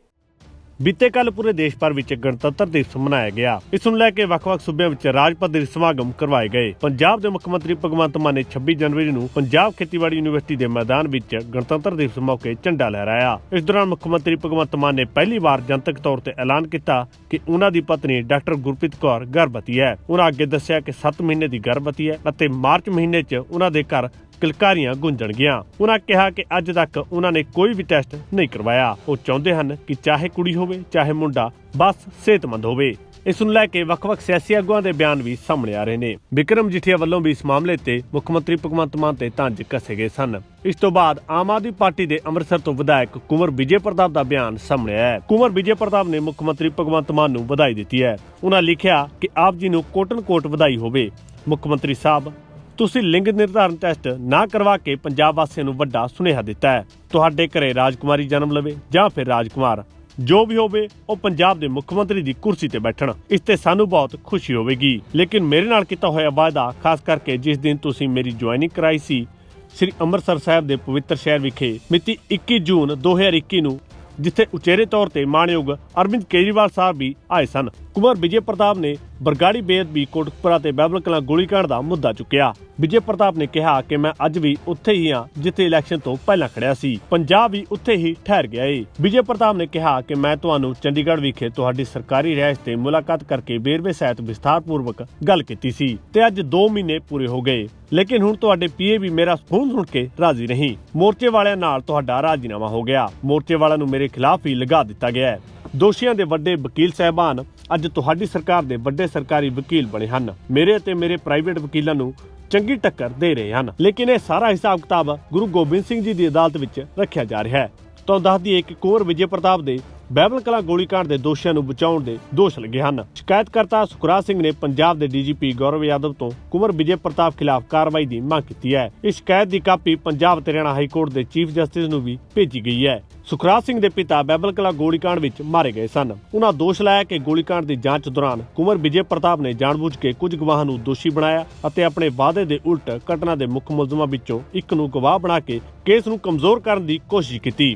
ਬੀਤੇ ਕੱਲ ਪੂਰੇ ਦੇਸ਼ ਭਰ ਵਿੱਚ ਗਣਤੰਤਰ ਦਿਵਸ ਮਨਾਇਆ ਗਿਆ। ਇਸ ਨੂੰ ਲੈ ਕੇ ਵੱਖ-ਵੱਖ ਸੂਬਿਆਂ ਵਿੱਚ ਰਾਜ ਪੱਧਰੀ ਸਮਾਗਮ ਕਰਵਾਏ ਗਏ। ਪੰਜਾਬ ਦੇ ਮੁੱਖ ਮੰਤਰੀ ਭਗਵੰਤ ਮਾਨ ਨੇ 26 ਜਨਵਰੀ ਨੂੰ ਪੰਜਾਬ ਖੇਤੀਬਾੜੀ ਯੂਨੀਵਰਸਿਟੀ ਦੇ ਮੈਦਾਨ ਵਿੱਚ ਗਣਤੰਤਰ ਦਿਵਸ ਮੌਕੇ ਝੰਡਾ ਲਹਿਰਾਇਆ। ਇਸ ਦੌਰਾਨ ਮੁੱਖ ਮੰਤਰੀ ਭਗਵੰਤ ਮਾਨ ਨੇ ਪਹਿਲੀ ਵਾਰ ਜਨਤਕ ਤੌਰ ਤੇ ਐਲਾਨ ਕੀਤਾ ਕਿ ਉਹਨਾਂ ਦੀ ਪਤਨੀ ਡਾਕਟਰ ਗੁਰਪ੍ਰੀਤ ਕੌਰ ਗਰਭਵਤੀ ਹੈ। ਉਹਨਾਂ ਅੱਗੇ ਦੱਸਿਆ ਕਿ 7 ਮਹੀਨੇ ਦੀ ਗਰਭਵਤੀ ਹੈ ਅਤੇ ਮਾਰਚ ਮਹੀਨੇ 'ਚ ਉਹਨਾਂ ਦੇ ਘਰ ਕਿਲਕਾਰੀਆਂ ਗੁੰਜਣਗੀਆਂ ਉਹਨਾਂ ਕਿਹਾ ਕਿ ਅੱਜ ਤੱਕ ਉਹਨਾਂ ਨੇ ਕੋਈ ਵੀ ਟੈਸਟ ਨਹੀਂ ਕਰਵਾਇਆ। ਉਹ ਚਾਹੁੰਦੇ ਹਨ ਕਿ ਚਾਹੇ ਕੁੜੀ ਹੋਵੇ, ਚਾਹੇ ਮੁੰਡਾ, ਬਸ ਸਿਹਤਮੰਦ ਹੋਵੇ। ਇਸ ਨੂੰ ਲੈ ਕੇ ਵੱਖ-ਵੱਖ ਸਿਆਸੀ ਆਗੂਆਂ ਦੇ ਬਿਆਨ ਵੀ ਸਾਹਮਣੇ ਆ ਰਹੇ ਨੇ। ਵਿਕਰਮ ਜੀਠੀਆ ਵੱਲੋਂ ਵੀ ਇਸ ਮਾਮਲੇ ਤੇ ਮੁੱਖ ਮੰਤਰੀ ਭਗਵੰਤ ਮਾਨ ਤੇ ਤੰਜ ਕੱਸੇ ਗਏ ਸਨ। ਇਸ ਤੋਂ ਬਾਅਦ ਆਮ ਆਦਮੀ ਪਾਰਟੀ ਦੇ ਅੰਮ੍ਰਿਤਸਰ ਤੋਂ ਵਿਧਾਇਕ ਕੁੰਵਰ ਵਿਜੇ ਪ੍ਰਤਾਪ ਦਾ ਬਿਆਨ ਸਾਹਮਣੇ ਆਇਆ ਹੈ। ਕੁੰਵਰ ਵਿਜੇ ਪ੍ਰਤਾਪ ਨੇ ਮੁੱਖ ਮੰਤਰੀ ਭਗਵੰਤ ਮਾਨ ਨੂੰ ਵਧਾਈ ਦਿੱਤੀ ਹੈ। ਉਹਨਾਂ ਲਿਖਿਆ ਕਿ ਆਪ ਜੀ ਨੂੰ ਕੋਟਨ ਕੋਟ ਵਧਾਈ ਹੋਵੇ। ਮੁੱਖ ਮੰਤਰੀ ਸਾਹਿਬ ਤੁਸੀਂ ਲਿੰਗ ਨਿਰਧਾਰਨ ਟੈਸਟ ਨਾ ਕਰਵਾ ਕੇ ਪੰਜਾਬ ਵਾਸੀਆਂ ਨੂੰ ਵੱਡਾ ਸੁਨੇਹਾ ਦਿੱਤਾ ਹੈ। ਤੁਹਾਡੇ ਘਰੇ ਰਾਜਕੁਮਾਰੀ ਜਨਮ ਲਵੇ ਜਾਂ ਫਿਰ ਰਾਜਕੁਮਾਰ। ਜੋ ਵੀ ਹੋਵੇ, ਉਹ ਪੰਜਾਬ ਦੇ ਮੁੱਖ ਮੰਤਰੀ ਦੀ ਕੁਰਸੀ ਤੇ ਬੈਠਣ। ਇਸ ਤੇ ਸਾਨੂੰ ਬਹੁਤ ਖੁਸ਼ੀ ਹੋਵੇਗੀ। ਲੇਕਿਨ ਮੇਰੇ ਨਾਲ ਕੀਤਾ ਹੋਇਆ ਵਾਅਦਾ, ਖਾਸ ਕਰਕੇ ਜਿਸ ਦਿਨ ਤੁਸੀਂ ਮੇਰੀ ਜੁਆਇਨਿੰਗ ਕਰਾਈ ਸੀ, ਸ੍ਰੀ ਅੰਮ੍ਰਿਤਸਰ ਸਾਹਿਬ ਦੇ ਪਵਿੱਤਰ ਸ਼ਹਿਰ ਵਿਖੇ, ਮਿਤੀ 21 ਜੂਨ 2021 ਨੂੰ ਜਿੱਥੇ ਉਚੇਰੇ ਤੌਰ ਤੇ ਮਾਣਯੋਗ ਅਰਵਿੰਦ ਕੇਜਰੀਵਾਲ ਸਾਹਿਬ ਵੀ ਆਏ ਸਨ। ਕੁਮਾਰ ਵਿਜੇ ਪ੍ਰਤਾਪ ਨੇ ਬਰਗਾੜੀ ਬੇਅਦਬੀ ਕੋਟਕਪੁਰਾ ਤੇ ਬਾਈਬਲ ਕਲਾਂ ਗੋਲੀकांड ਦਾ ਮੁੱਦਾ ਚੁੱਕਿਆ। ਵਿਜੇ ਪ੍ਰਤਾਪ ਨੇ ਕਿਹਾ ਕਿ ਮੈਂ ਅੱਜ ਵੀ ਉੱਥੇ ਹੀ ਹਾਂ, ਜਿੱਥੇ ਇਲੈਕਸ਼ਨ ਤੋਂ ਪਹਿਲਾਂ ਖੜਿਆ ਸੀ। ਪੰਜਾਬ ਵੀ ਉੱਥੇ ਹੀ ਠਹਿਰ ਗਿਆ ਏ। ਵਿਜੇ ਪ੍ਰਤਾਪ ਨੇ ਕਿਹਾ ਕਿ ਮੈਂ ਤੁਹਾਨੂੰ ਚੰਡੀਗੜ੍ਹ ਵਿਖੇ ਤੁਹਾਡੀ ਸਰਕਾਰੀ ਰਿਹਾਇਸ਼ ਤੇ ਮੁਲਾਕਾਤ ਕਰਕੇ ਵੇਰਵੇ ਸਹਿਤ ਵਿਸਥਾਰਪੂਰਵਕ ਗੱਲ ਕੀਤੀ ਸੀ ਤੇ ਅੱਜ 2 ਮਹੀਨੇ ਪੂਰੇ ਹੋ ਗਏ। ਲੇਕਿਨ ਹੁਣ ਤੁਹਾਡੇ ਪੀਏ ਵੀ ਮੇਰਾ ਫੋਨ ਸੁਣ ਕੇ ਰਾਜ਼ੀ ਨਹੀਂ। ਮੋਰਚੇ ਵਾਲਿਆਂ ਨਾਲ ਤੁਹਾਡਾ ਰਾਜੀਨਾਮਾ ਹੋ ਗਿਆ। ਮੋਰਚੇ ਵਾਲਿਆਂ ਨੂੰ ਮੇਰੇ ਖਿਲਾਫ ਹੀ ਲਗਾ ਦਿੱਤਾ ਗਿਆ ਹੈ। ਦੋਸ਼ੀਆਂ ਦੇ ਵੱਡੇ ਵਕੀਲ ਸਹਿਬਾਨ ਅੱਜ ਤੁਹਾਡੀ ਸਰਕਾਰ ਦੇ ਵੱਡੇ ਸਰਕਾਰੀ ਵਕੀਲ ਬਣੇ ਹਨ। ਮੇਰੇ ਅਤੇ ਮੇਰੇ ਪ੍ਰਾਈਵੇਟ ਵਕੀਲਾਂ ਨੂੰ ਚੰਗੀ ਟੱਕਰ ਦੇ ਰਹੇ ਹਨ। ਲੇਕਿਨ ਇਹ ਸਾਰਾ ਹਿਸਾਬ ਕਿਤਾਬ ਗੁਰੂ ਗੋਬਿੰਦ ਸਿੰਘ ਜੀ ਦੀ ਅਦਾਲਤ ਵਿੱਚ ਰੱਖਿਆ ਜਾ ਰਿਹਾ ਹੈ। ਤੁਹਾਨੂੰ ਦੱਸ ਦਈਏ ਕਿ ਕੋਰ ਵਿਜੇ ਪ੍ਰਤਾਪ ਦੇ ਬੈਬਲ ਕਲਾ ਗੋਲੀਕਾਂਡ ਦੇ ਦੋਸ਼ੀਆਂ ਨੂੰ ਬਚਾਉਣ ਦੇ ਦੋਸ਼ ਲੱਗੇ ਹਨ। ਸ਼ਿਕਾਇਤਕਰਤਾ ਸੁਖਰਾਜ ਸਿੰਘ ਨੇ ਪੰਜਾਬ ਦੇ ਡੀਜੀਪੀ ਗੌਰਵ ਯਾਦਵ ਤੋਂ ਕੁਮਰ ਵਿਜੇ ਪ੍ਰਤਾਪ ਖਿਲਾਫ ਕਾਰਵਾਈ ਦੀ ਮੰਗ ਕੀਤੀ ਹੈ। ਇਸ ਸ਼ਿਕਾਇਤ ਦੀ ਕਾਪੀ ਪੰਜਾਬ ਤੇ ਹਰਿਆਣਾ ਹਾਈ ਕੋਰਟ ਦੇ ਚੀਫ ਜਸਟਿਸ ਨੂੰ ਵੀ ਭੇਜੀ ਗਈ ਹੈ। ਸੁਖਰਾਜ ਸਿੰਘ ਦੇ ਪਿਤਾ ਬੈਬਲ ਕਲਾ ਗੋਲੀਕਾਂਡ ਵਿੱਚ ਮਾਰੇ ਗਏ ਸਨ। ਉਹਨਾਂ ਦੋਸ਼ ਲਾਇਆ ਕਿ ਗੋਲੀਕਾਂਡ ਦੀ ਜਾਂਚ ਦੌਰਾਨ ਕੁਮਰ ਵਿਜੇ ਪ੍ਰਤਾਪ ਨੇ ਜਾਣਬੁੱਝ ਕੇ ਕੁਝ ਗਵਾਹਾਂ ਨੂੰ ਦੋਸ਼ੀ ਬਣਾਇਆ ਅਤੇ ਆਪਣੇ ਵਾਅਦੇ ਦੇ ਉਲਟ ਘਟਨਾ ਦੇ ਮੁੱਖ ਮੁਲਜ਼ਮਾਂ ਵਿੱਚੋਂ ਇੱਕ ਨੂੰ ਗਵਾਹ ਬਣਾ ਕੇ ਕੇਸ ਨੂੰ ਕਮਜ਼ੋਰ ਕਰਨ ਦੀ ਕੋਸ਼ਿਸ਼ ਕੀਤੀ।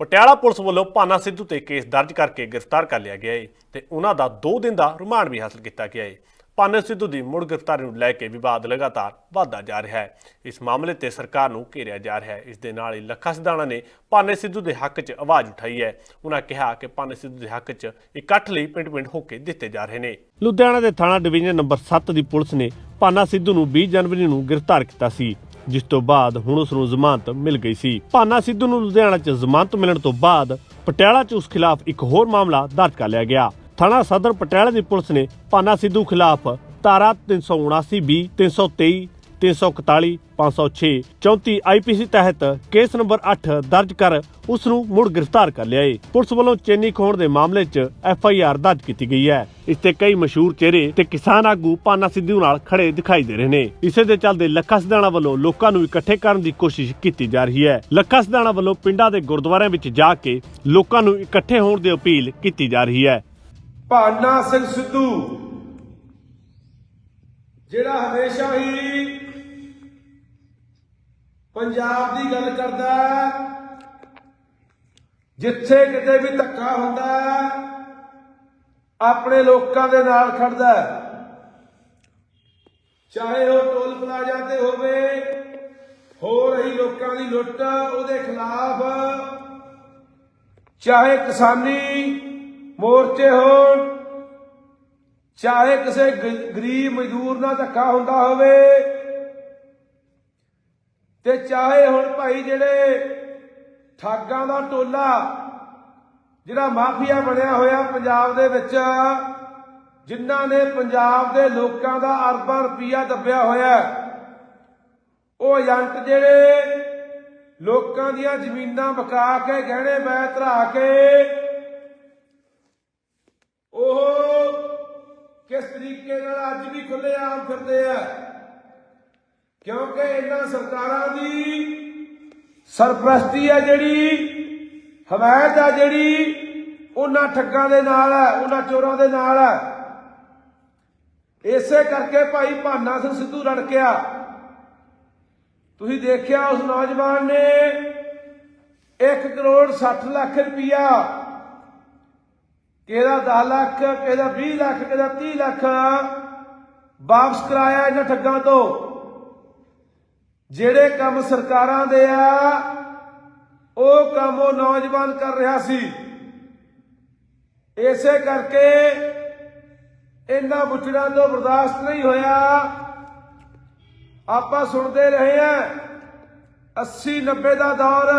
ਪਟਿਆਲਾ ਪੁਲਿਸ ਵੱਲੋਂ ਭਾਨਾ ਸਿੱਧੂ ਤੇ ਕੇਸ ਦਰਜ ਕਰਕੇ ਗ੍ਰਿਫਤਾਰ ਕਰ ਲਿਆ ਗਿਆ ਹੈ ਤੇ ਉਹਨਾਂ ਦਾ 2 ਦਿਨ ਦਾ ਰਿਮਾਂਡ ਵੀ ਹਾਸਲ ਕੀਤਾ ਗਿਆ ਹੈ ਭਾਨਾ ਸਿੱਧੂ ਦੀ ਮੁੜ ਗ੍ਰਿਫਤਾਰੀ ਨੂੰ ਲੈ ਕੇ ਵਿਵਾਦ ਲਗਾਤਾਰ ਵਧਦਾ ਜਾ ਰਿਹਾ ਹੈ। ਇਸ ਮਾਮਲੇ ਤੇ ਸਰਕਾਰ ਨੂੰ ਘੇਰਿਆ ਜਾ ਰਿਹਾ ਹੈ। ਇਸ ਦੇ ਨਾਲ ਹੀ ਲੱਖਾ ਸਿਧਾਣਾ ਨੇ ਭਾਨੇ ਸਿੱਧੂ ਦੇ ਹੱਕ 'ਚ ਆਵਾਜ਼ ਉਠਾਈ ਹੈ। ਉਹਨਾਂ ਕਿਹਾ ਕਿ ਭਾਨੇ ਸਿੱਧੂ ਦੇ ਹੱਕ 'ਚ ਇਕੱਠ ਲਈ ਪਿੰਡ-ਪਿੰਡ ਹੋ ਕੇ ਦਿੱਤੇ ਜਾ ਰਹੇ ਨੇ। ਲੁਧਿਆਣਾ ਦੇ ਥਾਣਾ ਡਿਵੀਜ਼ਨ ਨੰਬਰ 7 ਦੀ ਪੁਲਿਸ ਨੇ ਭਾਨਾ ਸਿੱਧੂ ਨੂੰ 20 ਜਨਵਰੀ ਨੂੰ ਗ੍ਰਿਫਤਾਰ ਕੀਤਾ ਸੀ। ਜਿਸ ਤੋਂ ਬਾਅਦ ਹੁਣ ਉਸ ਨੂੰ ਜ਼ਮਾਨਤ ਮਿਲ ਗਈ ਸੀ। ਭਾਨਾ ਸਿੱਧੂ ਨੂੰ ਲੁਧਿਆਣਾ 'ਚ ਜ਼ਮਾਨਤ ਮਿਲਣ ਤੋਂ ਬਾਅਦ ਪਟਿਆਲਾ 'ਚ ਉਸ ਖਿਲਾਫ ਇੱਕ ਹੋਰ ਮਾਮਲਾ ਦਰਜ ਕਰ ਲਿਆ ਗਿਆ। ਥਾਣਾ ਸਦਰ ਪਟਿਆਲਾ ਦੀ ਪੁਲਿਸ ਨੇ ਭਾਨਾ ਸਿੱਧੂ ਖਿਲਾਫ ਧਾਰਾ 379 ਬੀ 323 341 506 34 ਆਈਪੀਸੀ ਤਹਿਤ ਕੇਸ ਨੰਬਰ 8 ਦਰਜ ਕਰ ਉਸ ਨੂੰ ਮੁੜ ਗ੍ਰਿਫਤਾਰ ਕਰ ਲਿਆ ਏ। ਪੁਲਿਸ ਵੱਲੋਂ ਚੇਨੀ ਖੋਣ ਦੇ ਮਾਮਲੇ 'ਚ ਐਫ ਆਈ ਆਰ ਦਰਜ ਕੀਤੀ ਗਈ ਹੈ। ਇਸ ਤੇ ਕਈ ਮਸ਼ਹੂਰ ਚਿਹਰੇ ਤੇ ਕਿਸਾਨ ਆਗੂ ਪਾਨਾ ਸਿੱਧੂ ਨਾਲ ਖੜੇ ਦਿਖਾਈ ਦੇ ਰਹੇ ਨੇ। ਇਸੇ ਦੇ ਚੱਲਦੇ ਲੱਖਾ ਸਿਧਾਣਾ ਵੱਲੋਂ ਲੋਕਾਂ ਨੂੰ ਇਕੱਠੇ ਕਰਨ ਦੀ ਕੋਸ਼ਿਸ਼ ਕੀਤੀ ਜਾ ਰਹੀ ਹੈ। ਲੱਖਾ ਸਿਧਾਣਾ ਵੱਲੋਂ ਪਿੰਡਾਂ ਦੇ ਗੁਰਦੁਆਰਿਆਂ ਵਿੱਚ ਜਾ ਕੇ ਲੋਕਾਂ ਨੂੰ ਇਕੱਠੇ ਹੋਣ ਦੀ ਅਪੀਲ ਕੀਤੀ ਜਾ ਰਹੀ ਹੈ। ਭਾਨਾ ਸਿੰਘ ਸਿੱਧੂ, ਜਿਹੜਾ ਹਮੇਸ਼ਾ ਹੀ ਪੰਜਾਬ ਦੀ ਗੱਲ ਕਰਦਾ ਜਿੱਥੇ ਕਿਤੇ ਵੀ ਧੱਕਾ ਹੁੰਦਾ ਆਪਣੇ ਲੋਕਾਂ ਦੇ ਨਾਲ ਖੜਦਾ ਚਾਹੇ ਉਹ ਟੋਲ ਪਲਾਜ਼ਾ ਤੇ ਹੋਵੇ, ਹੋ ਰਹੀ ਲੋਕਾਂ ਦੀ ਲੁੱਟ, ਉਹਦੇ ਖਿਲਾਫ, ਚਾਹੇ ਕਿਸਾਨੀ ਮੋਰਚੇ ਹੋਣ, ਚਾਹੇ ਕਿਸੇ ਗਰੀਬ ਮਜ਼ਦੂਰ ਨਾਲ ਧੱਕਾ ਹੁੰਦਾ ਹੋਵੇ ਤੇ ਚਾਹੇ ਹੁਣ ਭਾਈ ਜਿਹੜੇ ਠਾਗਾਂ ਦਾ ਟੋਲਾ, ਜਿਹੜਾ ਮਾਫੀਆ ਬਣਿਆ ਹੋਇਆ ਪੰਜਾਬ ਦੇ ਵਿੱਚ, ਜਿਨ੍ਹਾਂ ਨੇ ਪੰਜਾਬ ਦੇ ਲੋਕਾਂ ਦਾ ਅਰਬਾਂ ਰੁਪਈਆ ਦੱਬਿਆ ਹੋਇਆ ਉਹ ਏਜੰਟ ਜਿਹੜੇ ਲੋਕਾਂ ਦੀਆਂ ਜ਼ਮੀਨਾਂ ਵਿਕਾ ਕੇ, ਗਹਿਣੇ ਬੈ ਧਰਾ ਕੇ, ਉਹ ਕਿਸ ਤਰੀਕੇ ਨਾਲ ਅੱਜ ਵੀ ਖੁੱਲੇ ਆਮ ਫਿਰਦੇ ਆ? ਕਿਉਂਕਿ ਇਹਨਾਂ ਸਰਕਾਰਾਂ ਦੀ ਸਰਪ੍ਰਸਤੀ ਆ ਜਿਹੜੀ, ਹਮਾਇਤ ਆ ਜਿਹੜੀ, ਉਹਨਾਂ ਠੱਗਾਂ ਦੇ ਨਾਲ ਹੈ ਉਹਨਾਂ ਚੋਰਾਂ ਦੇ ਨਾਲ ਹੈ ਇਸੇ ਕਰਕੇ ਭਾਈ ਭਾਨਾ ਸਿੰਘ ਸਿੱਧੂ ਰੜਕਿਆ ਤੁਸੀਂ ਦੇਖਿਆ ਉਸ ਨੌਜਵਾਨ ਨੇ 1 ਕਰੋੜ 60 ਲੱਖ ਰੁਪਇਆ ਕਿਹਦਾ 10 ਲੱਖ, ਕਿਹਦਾ 20 ਲੱਖ, ਕਿਹਦਾ 30 ਲੱਖ ਵਾਪਸ ਕਰਾਇਆ ਇਹਨਾਂ ਠੱਗਾਂ ਤੋਂ। ਜਿਹੜੇ ਕੰਮ ਸਰਕਾਰਾਂ ਦੇ ਆ, ਉਹ ਕੰਮ ਉਹ ਨੌਜਵਾਨ ਕਰ ਰਿਹਾ ਸੀ। ਇਸੇ ਕਰਕੇ ਇਹਨਾਂ ਬੁੱਚੜਾਂ ਤੋਂ ਬਰਦਾਸ਼ਤ ਨਹੀਂ ਹੋਇਆ, ਆਪਾਂ ਸੁਣਦੇ ਰਹੇ ਆ 80 90 ਦਾ ਦੌਰ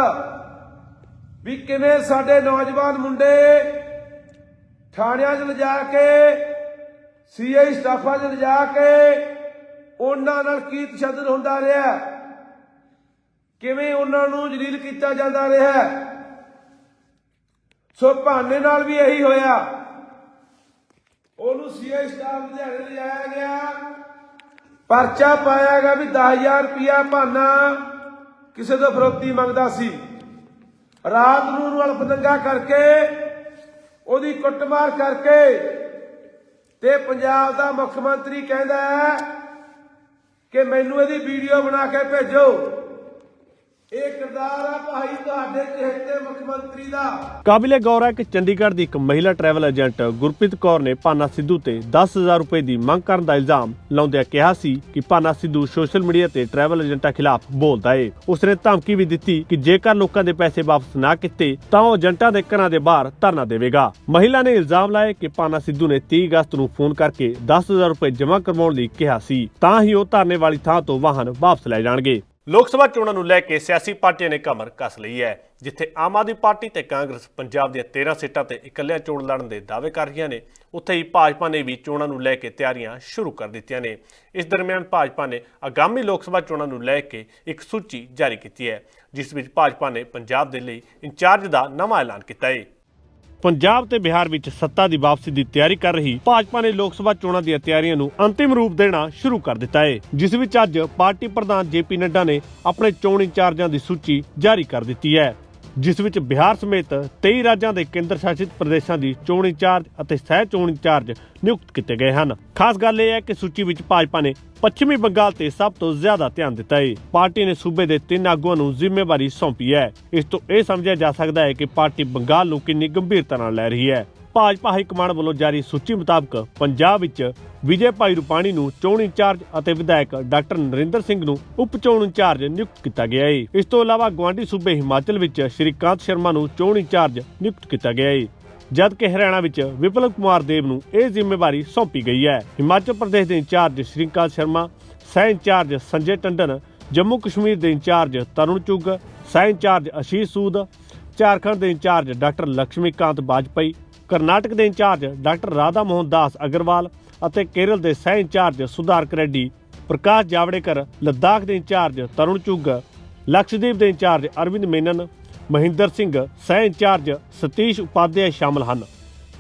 ਵੀ ਕਿਵੇਂ ਸਾਡੇ ਨੌਜਵਾਨ ਮੁੰਡੇ ਥਾਣਿਆਂ 'ਚ ਲਿਜਾ ਕੇ, ਸੀਆਈ ਸਟਾਫਾਂ 'ਚ ਲਿਜਾ ਕੇ, ਉਹਨਾਂ ਨਾਲ ਕੀ ਤਸ਼ੱਦਦ ਹੁੰਦਾ ਰਿਹਾ। ਕਿਵੇਂ ਉਹਨਾਂ ਨੂੰ ਜਲੀਲ ਕੀਤਾ ਜਾਂਦਾ ਰਿਹਾ ਸੋ ਭਾਨੇ ਨਾਲ ਵੀ ਇਹੀ ਹੋਇਆ। ਉਹਨੂੰ ਸੀਆਈ ਸਟਾਫ ਲੁਧਿਆਣੇ ਲਿਜਾਇਆ ਗਿਆ। ਪਰਚਾ ਪਾਇਆ ਗਿਆ ਵੀ 10000 ਰੁਪਿਆ ਭਾਨਾ ਕਿਸੇ ਤੋਂ ਫਰੋਤੀ ਮੰਗਦਾ ਸੀ। ਰਾਤ ਨੂੰ ਉਹਨੂੰ ਅਲਫਦੰਗਾ ਕਰਕੇ, ਉਹਦੀ ਕੁੱਟਮਾਰ ਕਰਕੇ ਤੇ ਪੰਜਾਬ ਦਾ ਮੁੱਖ ਮੰਤਰੀ ਕਹਿੰਦਾ ਹੈ ਕਿ ਮੈਨੂੰ ਇਹਦੀ ਵੀਡੀਓ ਬਣਾ ਕੇ ਭੇਜੋ। ਕਿਰਦਾਰ ਆ ਭਾਈ, ਤੁਹਾਡੇ ਚਹੇਤੇ ਮੁੱਖ ਮੰਤਰੀ ਦਾ। ਕਾਬਿਲੇ ਗੌਰ ਹੈ ਕਿ ਚੰਡੀਗੜ੍ਹ ਦੀ ਇੱਕ ਮਹਿਲਾ ਟਰੈਵਲ ਏਜੰਟ ਗੁਰਪ੍ਰੀਤ ਕੌਰ ਨੇ ਪਾਨਾ ਸਿੱਧੂ ਤੇ 10000 ਰੁਪਏ ਦੀ ਮੰਗ ਕਰਨ ਦਾ ਇਲਜ਼ਾਮ ਲਾਉਂਦਿਆਂ ਕਿਹਾ ਸੀ ਕਿ ਪਾਨਾ ਸਿੱਧੂ ਸੋਸ਼ਲ ਮੀਡੀਆ ਤੇ ਟਰੈਵਲ ਏਜੰਟਾਂ ਖਿਲਾਫ ਬੋਲਦਾ ਏ। ਉਸਨੇ ਧਮਕੀ ਵੀ ਦਿੱਤੀ ਕਿ ਜੇਕਰ ਲੋਕਾਂ ਦੇ ਪੈਸੇ ਵਾਪਸ ਨਾ ਕੀਤੇ, ਤਾਂ ਉਹ ਏਜੰਟਾਂ ਦੇ ਘਰਾਂ ਦੇ ਬਾਹਰ ਧਰਨਾ ਦੇਵੇਗਾ। ਮਹਿਲਾ ਨੇ ਇਲਜ਼ਾਮ ਲਾਇਆ ਕਿ ਪਾਨਾ ਸਿੱਧੂ ਨੇ 30 ਅਗਸਤ ਨੂੰ ਫੋਨ ਕਰਕੇ 10000 ਰੁਪਏ ਜਮ੍ਹਾਂ ਕਰਵਾਉਣ ਲਈ ਕਿਹਾ ਸੀ। ਤਾਂ ਹੀ ਉਹ ਧਰਨੇ ਵਾਲੀ ਥਾਂ ਤੋਂ ਵਾਹਨ ਵਾਪਸ ਲੈ ਜਾਣਗੇ। ਲੋਕ ਸਭਾ ਚੋਣਾਂ ਨੂੰ ਲੈ ਕੇ ਸਿਆਸੀ ਪਾਰਟੀਆਂ ਨੇ ਕਮਰ ਕੱਸ ਲਈ ਹੈ, ਜਿੱਥੇ ਆਮ ਆਦਮੀ ਪਾਰਟੀ ਤੇ ਕਾਂਗਰਸ ਪੰਜਾਬ ਦੀਆਂ 13 ਸੀਟਾਂ ਤੇ ਇਕੱਲਿਆਂ ਚੋਣ ਲੜਨ ਦੇ ਦਾਅਵੇ ਕਰ ਰਹੀਆਂ ਨੇ। ਉੱਥੇ ਹੀ ਭਾਜਪਾ ਨੇ ਵੀ ਚੋਣਾਂ ਨੂੰ ਲੈ ਕੇ ਤਿਆਰੀਆਂ ਸ਼ੁਰੂ ਕਰ ਦਿੱਤੀਆਂ ਨੇ। ਇਸ ਦਰਮਿਆਨ ਭਾਜਪਾ ਨੇ ਆਗਾਮੀ ਲੋਕ ਸਭਾ ਚੋਣਾਂ ਨੂੰ ਲੈ ਕੇ ਇੱਕ ਸੂਚੀ ਜਾਰੀ ਕੀਤੀ ਹੈ, ਜਿਸ ਵਿੱਚ ਭਾਜਪਾ ਨੇ ਪੰਜਾਬ ਦੇ ਲਈ ਇੰਚਾਰਜ ਦਾ ਨਵਾਂ ਐਲਾਨ ਕੀਤਾ ਹੈ। ਪੰਜਾਬ ਤੇ ਬਿਹਾਰ ਵਿੱਚ ਸੱਤਾ ਦੀ ਵਾਪਸੀ ਦੀ ਤਿਆਰੀ ਕਰ ਰਹੀ ਭਾਜਪਾ ਨੇ ਲੋਕ ਸਭਾ ਚੋਣਾਂ ਦੀਆਂ ਤਿਆਰੀਆਂ ਨੂੰ ਅੰਤਿਮ ਰੂਪ ਦੇਣਾ ਸ਼ੁਰੂ ਕਰ ਦਿੱਤਾ ਹੈ ਜਿਸ ਵਿੱਚ ਅੱਜ ਪਾਰਟੀ ਪ੍ਰਧਾਨ ਜੇਪੀ ਨੱਡਾ ਨੇ ਆਪਣੇ ਚੋਣ ਇੰਚਾਰਜਾਂ ਦੀ ਸੂਚੀ ਜਾਰੀ ਕਰ ਦਿੱਤੀ ਹੈ। ਜਿਸ ਵਿੱਚ ਬਿਹਾਰ ਸਮੇਤ 23 ਰਾਜਾਂ ਦੇ ਕੇਂਦਰ ਸ਼ਾਸਿਤ ਪ੍ਰਦੇਸ਼ਾਂ ਦੀ ਚੋਣ ਇੰਚਾਰਜ ਅਤੇ ਸਹਿ ਚੋਣ ਇੰਚਾਰਜ ਨਿਯੁਕਤ ਕੀਤੇ ਗਏ ਹਨ। ਖਾਸ ਗੱਲ ਇਹ ਹੈ ਕਿ ਸੂਚੀ ਵਿੱਚ ਭਾਜਪਾ ਨੇ ਪੱਛਮੀ ਬੰਗਾਲ ਤੇ ਸਭ ਤੋਂ ਜ਼ਿਆਦਾ ਧਿਆਨ ਦਿੱਤਾ ਹੈ ਪਾਰਟੀ ਨੇ ਸੂਬੇ ਦੇ ਤਿੰਨ ਆਗੂਆਂ ਨੂੰ ਜ਼ਿੰਮੇਵਾਰੀ ਸੌਂਪੀ ਹੈ। ਇਸ ਤੋਂ ਇਹ ਸਮਝਿਆ ਜਾ ਸਕਦਾ ਹੈ ਕਿ ਪਾਰਟੀ ਬੰਗਾਲ ਨੂੰ ਕਿੰਨੀ ਗੰਭੀਰਤਾ ਨਾਲ ਲੈ ਰਹੀ ਹੈ। ਭਾਜਪਾ ਹਾਈ ਕਮਾਂਡ ਵੱਲੋਂ ਜਾਰੀ ਸੂਚੀ ਮੁਤਾਬਕ ਪੰਜਾਬ ਵਿੱਚ ਵਿਜੇ ਭਾਈ ਰੂਪਾਣੀ ਨੂੰ ਚੋਣ ਇੰਚਾਰਜ ਅਤੇ ਵਿਧਾਇਕ ਡਾਕਟਰ ਨਰਿੰਦਰ ਸਿੰਘ ਨੂੰ ਉਪ ਚੋਣ ਇੰਚਾਰਜ ਨਿਯੁਕਤ ਕੀਤਾ ਗਿਆ ਹੈ ਇਸ ਤੋਂ ਇਲਾਵਾ ਗਵਾਂਢੀ ਸੂਬੇ ਹਿਮਾਚਲ ਵਿੱਚ ਸ਼੍ਰੀਕਾਂਤ ਸ਼ਰਮਾ ਨੂੰ ਚੋਣ ਇੰਚਾਰਜ ਨਿਯੁਕਤ ਕੀਤਾ ਗਿਆ ਹੈ ਜਦ ਹਰਿਆਣਾ ਵਿੱਚ ਵਿਪਲਬ ਕੁਮਾਰ ਦੇਵ ਨੂੰ ਇਹ ਜ਼ਿੰਮੇਵਾਰੀ ਸੌਂਪੀ ਗਈ ਹੈ। ਹਿਮਾਚਲ ਪ੍ਰਦੇਸ਼ ਦੇ ਇੰਚਾਰਜ ਸ਼੍ਰੀਕਾਂਤ ਸ਼ਰਮਾ, ਸਹਿ ਇੰਚਾਰਜ ਸੰਜੇ ਟੰਡਨ, ਜੰਮੂ ਕਸ਼ਮੀਰ ਦੇ ਇੰਚਾਰਜ ਤਰੁਣ ਚੁੱਗ, ਸਹਿ ਇੰਚਾਰਜ ਅਸ਼ੀਸ਼ ਸੂਦ, ਝਾਰਖੰਡ ਦੇ in charge doctor Laxmikant Bajpai Karnataka ਦੇ in charge doctor Radha Mohan Das Agarwal ਅਤੇ ਕੇਰਲ ਦੇ ਸਹਿ ਇੰਚਾਰਜ ਸੁਧਾਰਕ ਰੈਡੀ ਪ੍ਰਕਾਸ਼ ਜਾਵੜੇਕਰ ਲੱਦਾਖ ਦੇ ਇੰਚਾਰਜ ਤਰੁਣ ਚੁੱਗ ਲਕਸ਼ਦੀਪ ਦੇ ਇੰਚਾਰਜ ਅਰਵਿੰਦ ਮੇਨਨ, ਮਹਿੰਦਰ ਸਿੰਘ ਸਹਿ ਇੰਚਾਰਜ ਸਤੀਸ਼ ਉਪਾਧਿਆਏ ਸ਼ਾਮਲ ਹਨ।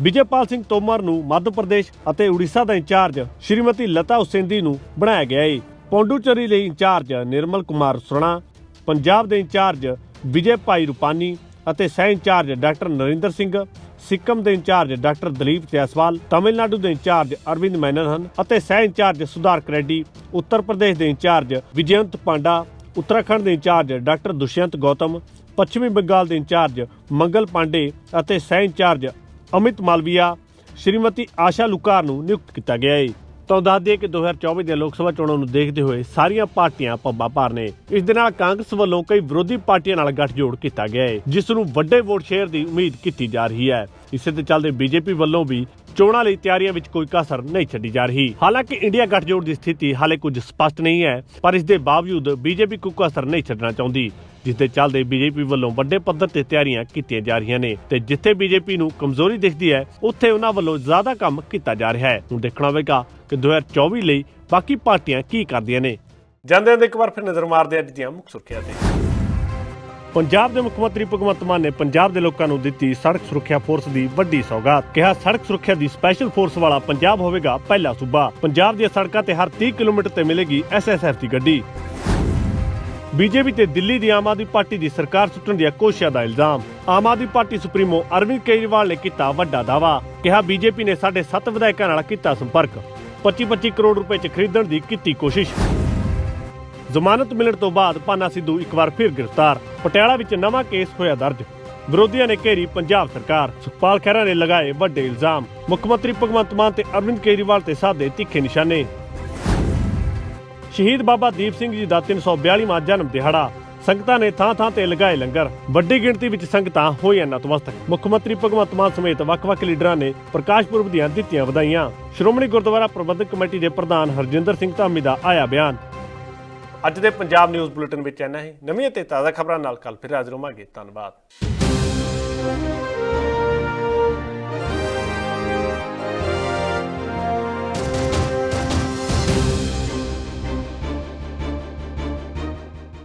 ਵਿਜੇਪਾਲ ਸਿੰਘ ਤੋਮਰ ਨੂੰ ਮੱਧ ਪ੍ਰਦੇਸ਼ ਅਤੇ ਉੜੀਸਾ ਦਾ ਇੰਚਾਰਜ ਸ਼੍ਰੀਮਤੀ ਲਤਾ ਹੁਸੈਨਦੀ ਨੂੰ ਬਣਾਇਆ ਗਿਆ ਹੈ ਪੌਂਡੂਚੇਰੀ ਲਈ ਇੰਚਾਰਜ ਨਿਰਮਲ ਕੁਮਾਰ ਸੁਰਣਾ, ਪੰਜਾਬ ਦੇ ਇੰਚਾਰਜ ਵਿਜੇ ਭਾਈ ਰੂਪਾਨੀ ਅਤੇ ਸਹਿ in charge doctor Narinder Singh Sikkim ਦੇ in charge doctor Dilip Jaiswal Tamil Nadu ਦੇ ਇੰਚਾਰਜ ਅਰਵਿੰਦ ਮੈਨਨ ਹਨ ਅਤੇ ਸਹਿ ਇੰਚਾਰਜ ਸੁਧਾਰਕ ਰੈਡੀ ਉੱਤਰ ਪ੍ਰਦੇਸ਼ ਦੇ ਇੰਚਾਰਜ ਵਿਜਯੰਤ ਪਾਂਡਾ, ਉੱਤਰਾਖੰਡ ਦੇ ਇੰਚਾਰਜ ਡਾਕਟਰ ਦੁਸ਼ਯੰਤ ਗੌਤਮ, ਪੱਛਮੀ ਬੰਗਾਲ ਦੇ ਇੰਚਾਰਜ ਮੰਗਲ ਪਾਂਡੇ ਅਤੇ ਸਹਿ ਇੰਚਾਰਜ ਅਮਿਤ ਮਾਲਵੀਆ, ਸ਼੍ਰੀਮਤੀ ਆਸ਼ਾ ਲੁਕਾਰ ਨੂੰ ਨਿਯੁਕਤ ਕੀਤਾ ਗਿਆ ਹੈ ਤਾਂ ਦੱਸ ਦਈਏ ਕਿ 2024 ਦੇ ਲੋਕ ਸਭਾ ਚੋਣਾਂ ਨੂੰ ਦੇਖਦੇ ਹੋਏ ਸਾਰੀਆਂ ਪਾਰਟੀਆਂ ਪੱਬਾਂ ਭਾਰ ਨੇ। ਇਸ ਦੇ ਨਾਲ ਕਾਂਗਰਸ ਵੱਲੋਂ ਕਈ ਵਿਰੋਧੀ ਪਾਰਟੀਆਂ ਨਾਲ ਗੱਠਜੋੜ ਕੀਤਾ ਗਿਆ ਹੈ, ਜਿਸ ਨੂੰ ਵੱਡੇ ਵੋਟ ਸ਼ੇਅਰ ਦੀ ਉਮੀਦ ਕੀਤੀ ਜਾ ਰਹੀ ਹੈ। ਇਸੇ ਦੇ ਚੱਲਦੇ ਬੀਜੇਪੀ ਵੱਲੋਂ ਵੀ ਚੋਣਾਂ ਲਈ ਤਿਆਰੀਆਂ ਵਿੱਚ ਕੋਈ ਕਸਰ ਨਹੀਂ ਛੱਡੀ ਜਾ ਰਹੀ। ਹਾਲਾਂਕਿ ਇੰਡੀਆ ਗੱਠਜੋੜ ਦੀ ਸਥਿਤੀ ਹਾਲੇ ਕੁਝ ਸਪਸ਼ਟ ਨਹੀਂ ਹੈ, ਪਰ ਇਸ ਦੇ ਬਾਵਜੂਦ ਬੀਜੇਪੀ ਕੋਈ ਕਸਰ ਨਹੀਂ ਛੱਡਣਾ ਚਾਹੁੰਦੀ। ਜਿਸ ਦੇ ਚੱਲਦੇ ਬੀਜੇਪੀ ਵੱਲੋਂ ਵੱਡੇ ਪੱਧਰ ਤੇ ਤਿਆਰੀਆਂ ਕੀਤੀਆਂ ਜਾ ਰਹੀਆਂ ਨੇ ਤੇ ਜਿੱਥੇ ਬੀਜੇਪੀ ਨੂੰ ਕਮਜ਼ੋਰੀ ਦਿਖਦੀ ਹੈ ਉੱਥੇ ਉਹਨਾਂ ਵੱਲੋਂ ਜ਼ਿਆਦਾ ਕੰਮ ਕੀਤਾ ਜਾ ਰਿਹਾ ਹੈ। ਹੁਣ ਦੇਖਣਾ ਹੋਵੇਗਾ ਕਿ 2024 ਲਈ ਬਾਕੀ ਪਾਰਟੀਆਂ ਕੀ ਕਰਦੀਆਂ ਨੇ। ਜਾਂਦੇ ਜਾਂਦੇ ਇੱਕ ਵਾਰ ਫਿਰ ਨਜ਼ਰ ਮਾਰਦੇ ਅੱਜ ਦੀਆਂ ਮੁੱਖ ਸੁਰਖੀਆਂ ਤੇ। ਪੰਜਾਬ ਦੇ ਮੁੱਖ ਮੰਤਰੀ ਭਗਵੰਤ ਮਾਨ ਨੇ ਪੰਜਾਬ ਦੇ ਲੋਕਾਂ ਨੂੰ ਦਿੱਤੀ ਸੜਕ ਸੁਰੱਖਿਆ ਫੋਰਸ ਦੀ ਵੱਡੀ ਸੌਗਾਤ। ਕਿਹਾ ਸੜਕ ਸੁਰੱਖਿਆ ਦੀ ਸਪੈਸ਼ਲ ਫੋਰਸ ਵਾਲਾ ਪੰਜਾਬ ਹੋਵੇਗਾ ਪਹਿਲਾ ਸੂਬਾ। ਪੰਜਾਬ ਦੀਆਂ ਸੜਕਾਂ ਤੇ ਹਰ 30 ਕਿਲੋਮੀਟਰ ਤੇ ਮਿਲੇਗੀ ਐਸਐਸਐਫ ਦੀ ਗੱਡੀ। ਬੀਜੇਪੀ ਤੇ ਦਿੱਲੀ ਦੀ ਆਮ ਆਦਮੀ ਪਾਰਟੀ ਦੀ ਸਰਕਾਰ ਸੁੱਟਣ ਦੀਆਂ ਕੋਸ਼ਿਸ਼ਾਂ ਦਾ ਇਲਜ਼ਾਮ। ਆਮ ਆਦਮੀ ਪਾਰਟੀ ਸੁਪਰੀਮੋ ਅਰਵਿੰਦ ਕੇਜਰੀਵਾਲ ਨੇ ਕੀਤਾ ਵੱਡਾ ਦਾਅਵਾ, ਕਿਹਾ ਬੀਜੇਪੀ ਨੇ ਸਾਡੇ 7 ਵਿਧਾਇਕਾਂ ਨਾਲ ਕੀਤਾ ਸੰਪਰਕ। 25-25 ਕਰੋੜ ਰੁਪਏ ਚ ਖਰੀਦਣ ਦੀ ਕੀਤੀ ਕੋਸ਼ਿਸ਼। ਜ਼ਮਾਨਤ ਮਿਲਣ ਤੋਂ ਬਾਅਦ ਪਾਨਾ ਸਿੱਧੂ ਇੱਕ ਵਾਰ ਫਿਰ ਗ੍ਰਿਫਤਾਰ। ਪਟਿਆਲਾ ਵਿੱਚ ਨਵਾਂ ਕੇਸ ਹੋਇਆ ਦਰਜ। ਵਿਰੋਧੀਆਂ ਨੇ ਘੇਰੀ ਪੰਜਾਬ ਸਰਕਾਰ। ਸੁਖਪਾਲ ਖਹਿਰਾ ਨੇ ਲਗਾਏ ਵੱਡੇ ਇਲਜ਼ਾਮ। ਮੁੱਖ ਮੰਤਰੀ ਭਗਵੰਤ ਮਾਨ ਤੇ ਅਰਵਿੰਦ ਕੇਜਰੀਵਾਲ ਤੇ ਸਾਧੇ ਤਿੱਖੇ ਨਿਸ਼ਾਨੇ। ਸ਼ਹੀਦ ਬਾਬਾ ਦੀਪ ਸਿੰਘ ਜੀ ਦਾ 342ਵਾਂ ਜਨਮ ਦਿਹਾੜਾ। ਸੰਗਤਾਂ ਨੇ ਥਾਂ ਥਾਂ ਤੇ ਲਗਾਏ ਲੰਗਰ। ਵੱਡੀ ਗਿਣਤੀ ਵਿੱਚ ਸੰਗਤਾਂ ਹੋਈਆਂ ਨਤਮਸਤਕ ਮੁੱਖ ਮੰਤਰੀ ਭਗਵੰਤ ਮਾਨ ਸਮੇਤ ਵੱਖ-ਵੱਖ ਲੀਡਰਾਂ ਨੇ ਪ੍ਰਕਾਸ਼ ਪੁਰਬ ਦੀਆਂ ਦਿੱਤੀਆਂ ਵਧਾਈਆਂ। ਸ਼੍ਰੋਮਣੀ ਗੁਰਦੁਆਰਾ ਪ੍ਰਬੰਧਕ ਕਮੇਟੀ ਦੇ ਪ੍ਰਧਾਨ ਹਰਜਿੰਦਰ ਸਿੰਘ ਧਾਮੀ ਦਾ ਆਇਆ ਬਿਆਨ। ਅੱਜ ਦੇ ਪੰਜਾਬ ਨਿਊਜ਼ ਬੁਲੇਟਿਨ ਵਿੱਚ ਇੰਨਾ ਹੀ। ਨਵੀਆਂ ਤੇ ਤਾਜ਼ਾ ਖਬਰਾਂ ਨਾਲ ਕੱਲ ਫਿਰ ਹਾਜ਼ਰ ਹੋਵਾਂਗੇ। ਧੰਨਵਾਦ।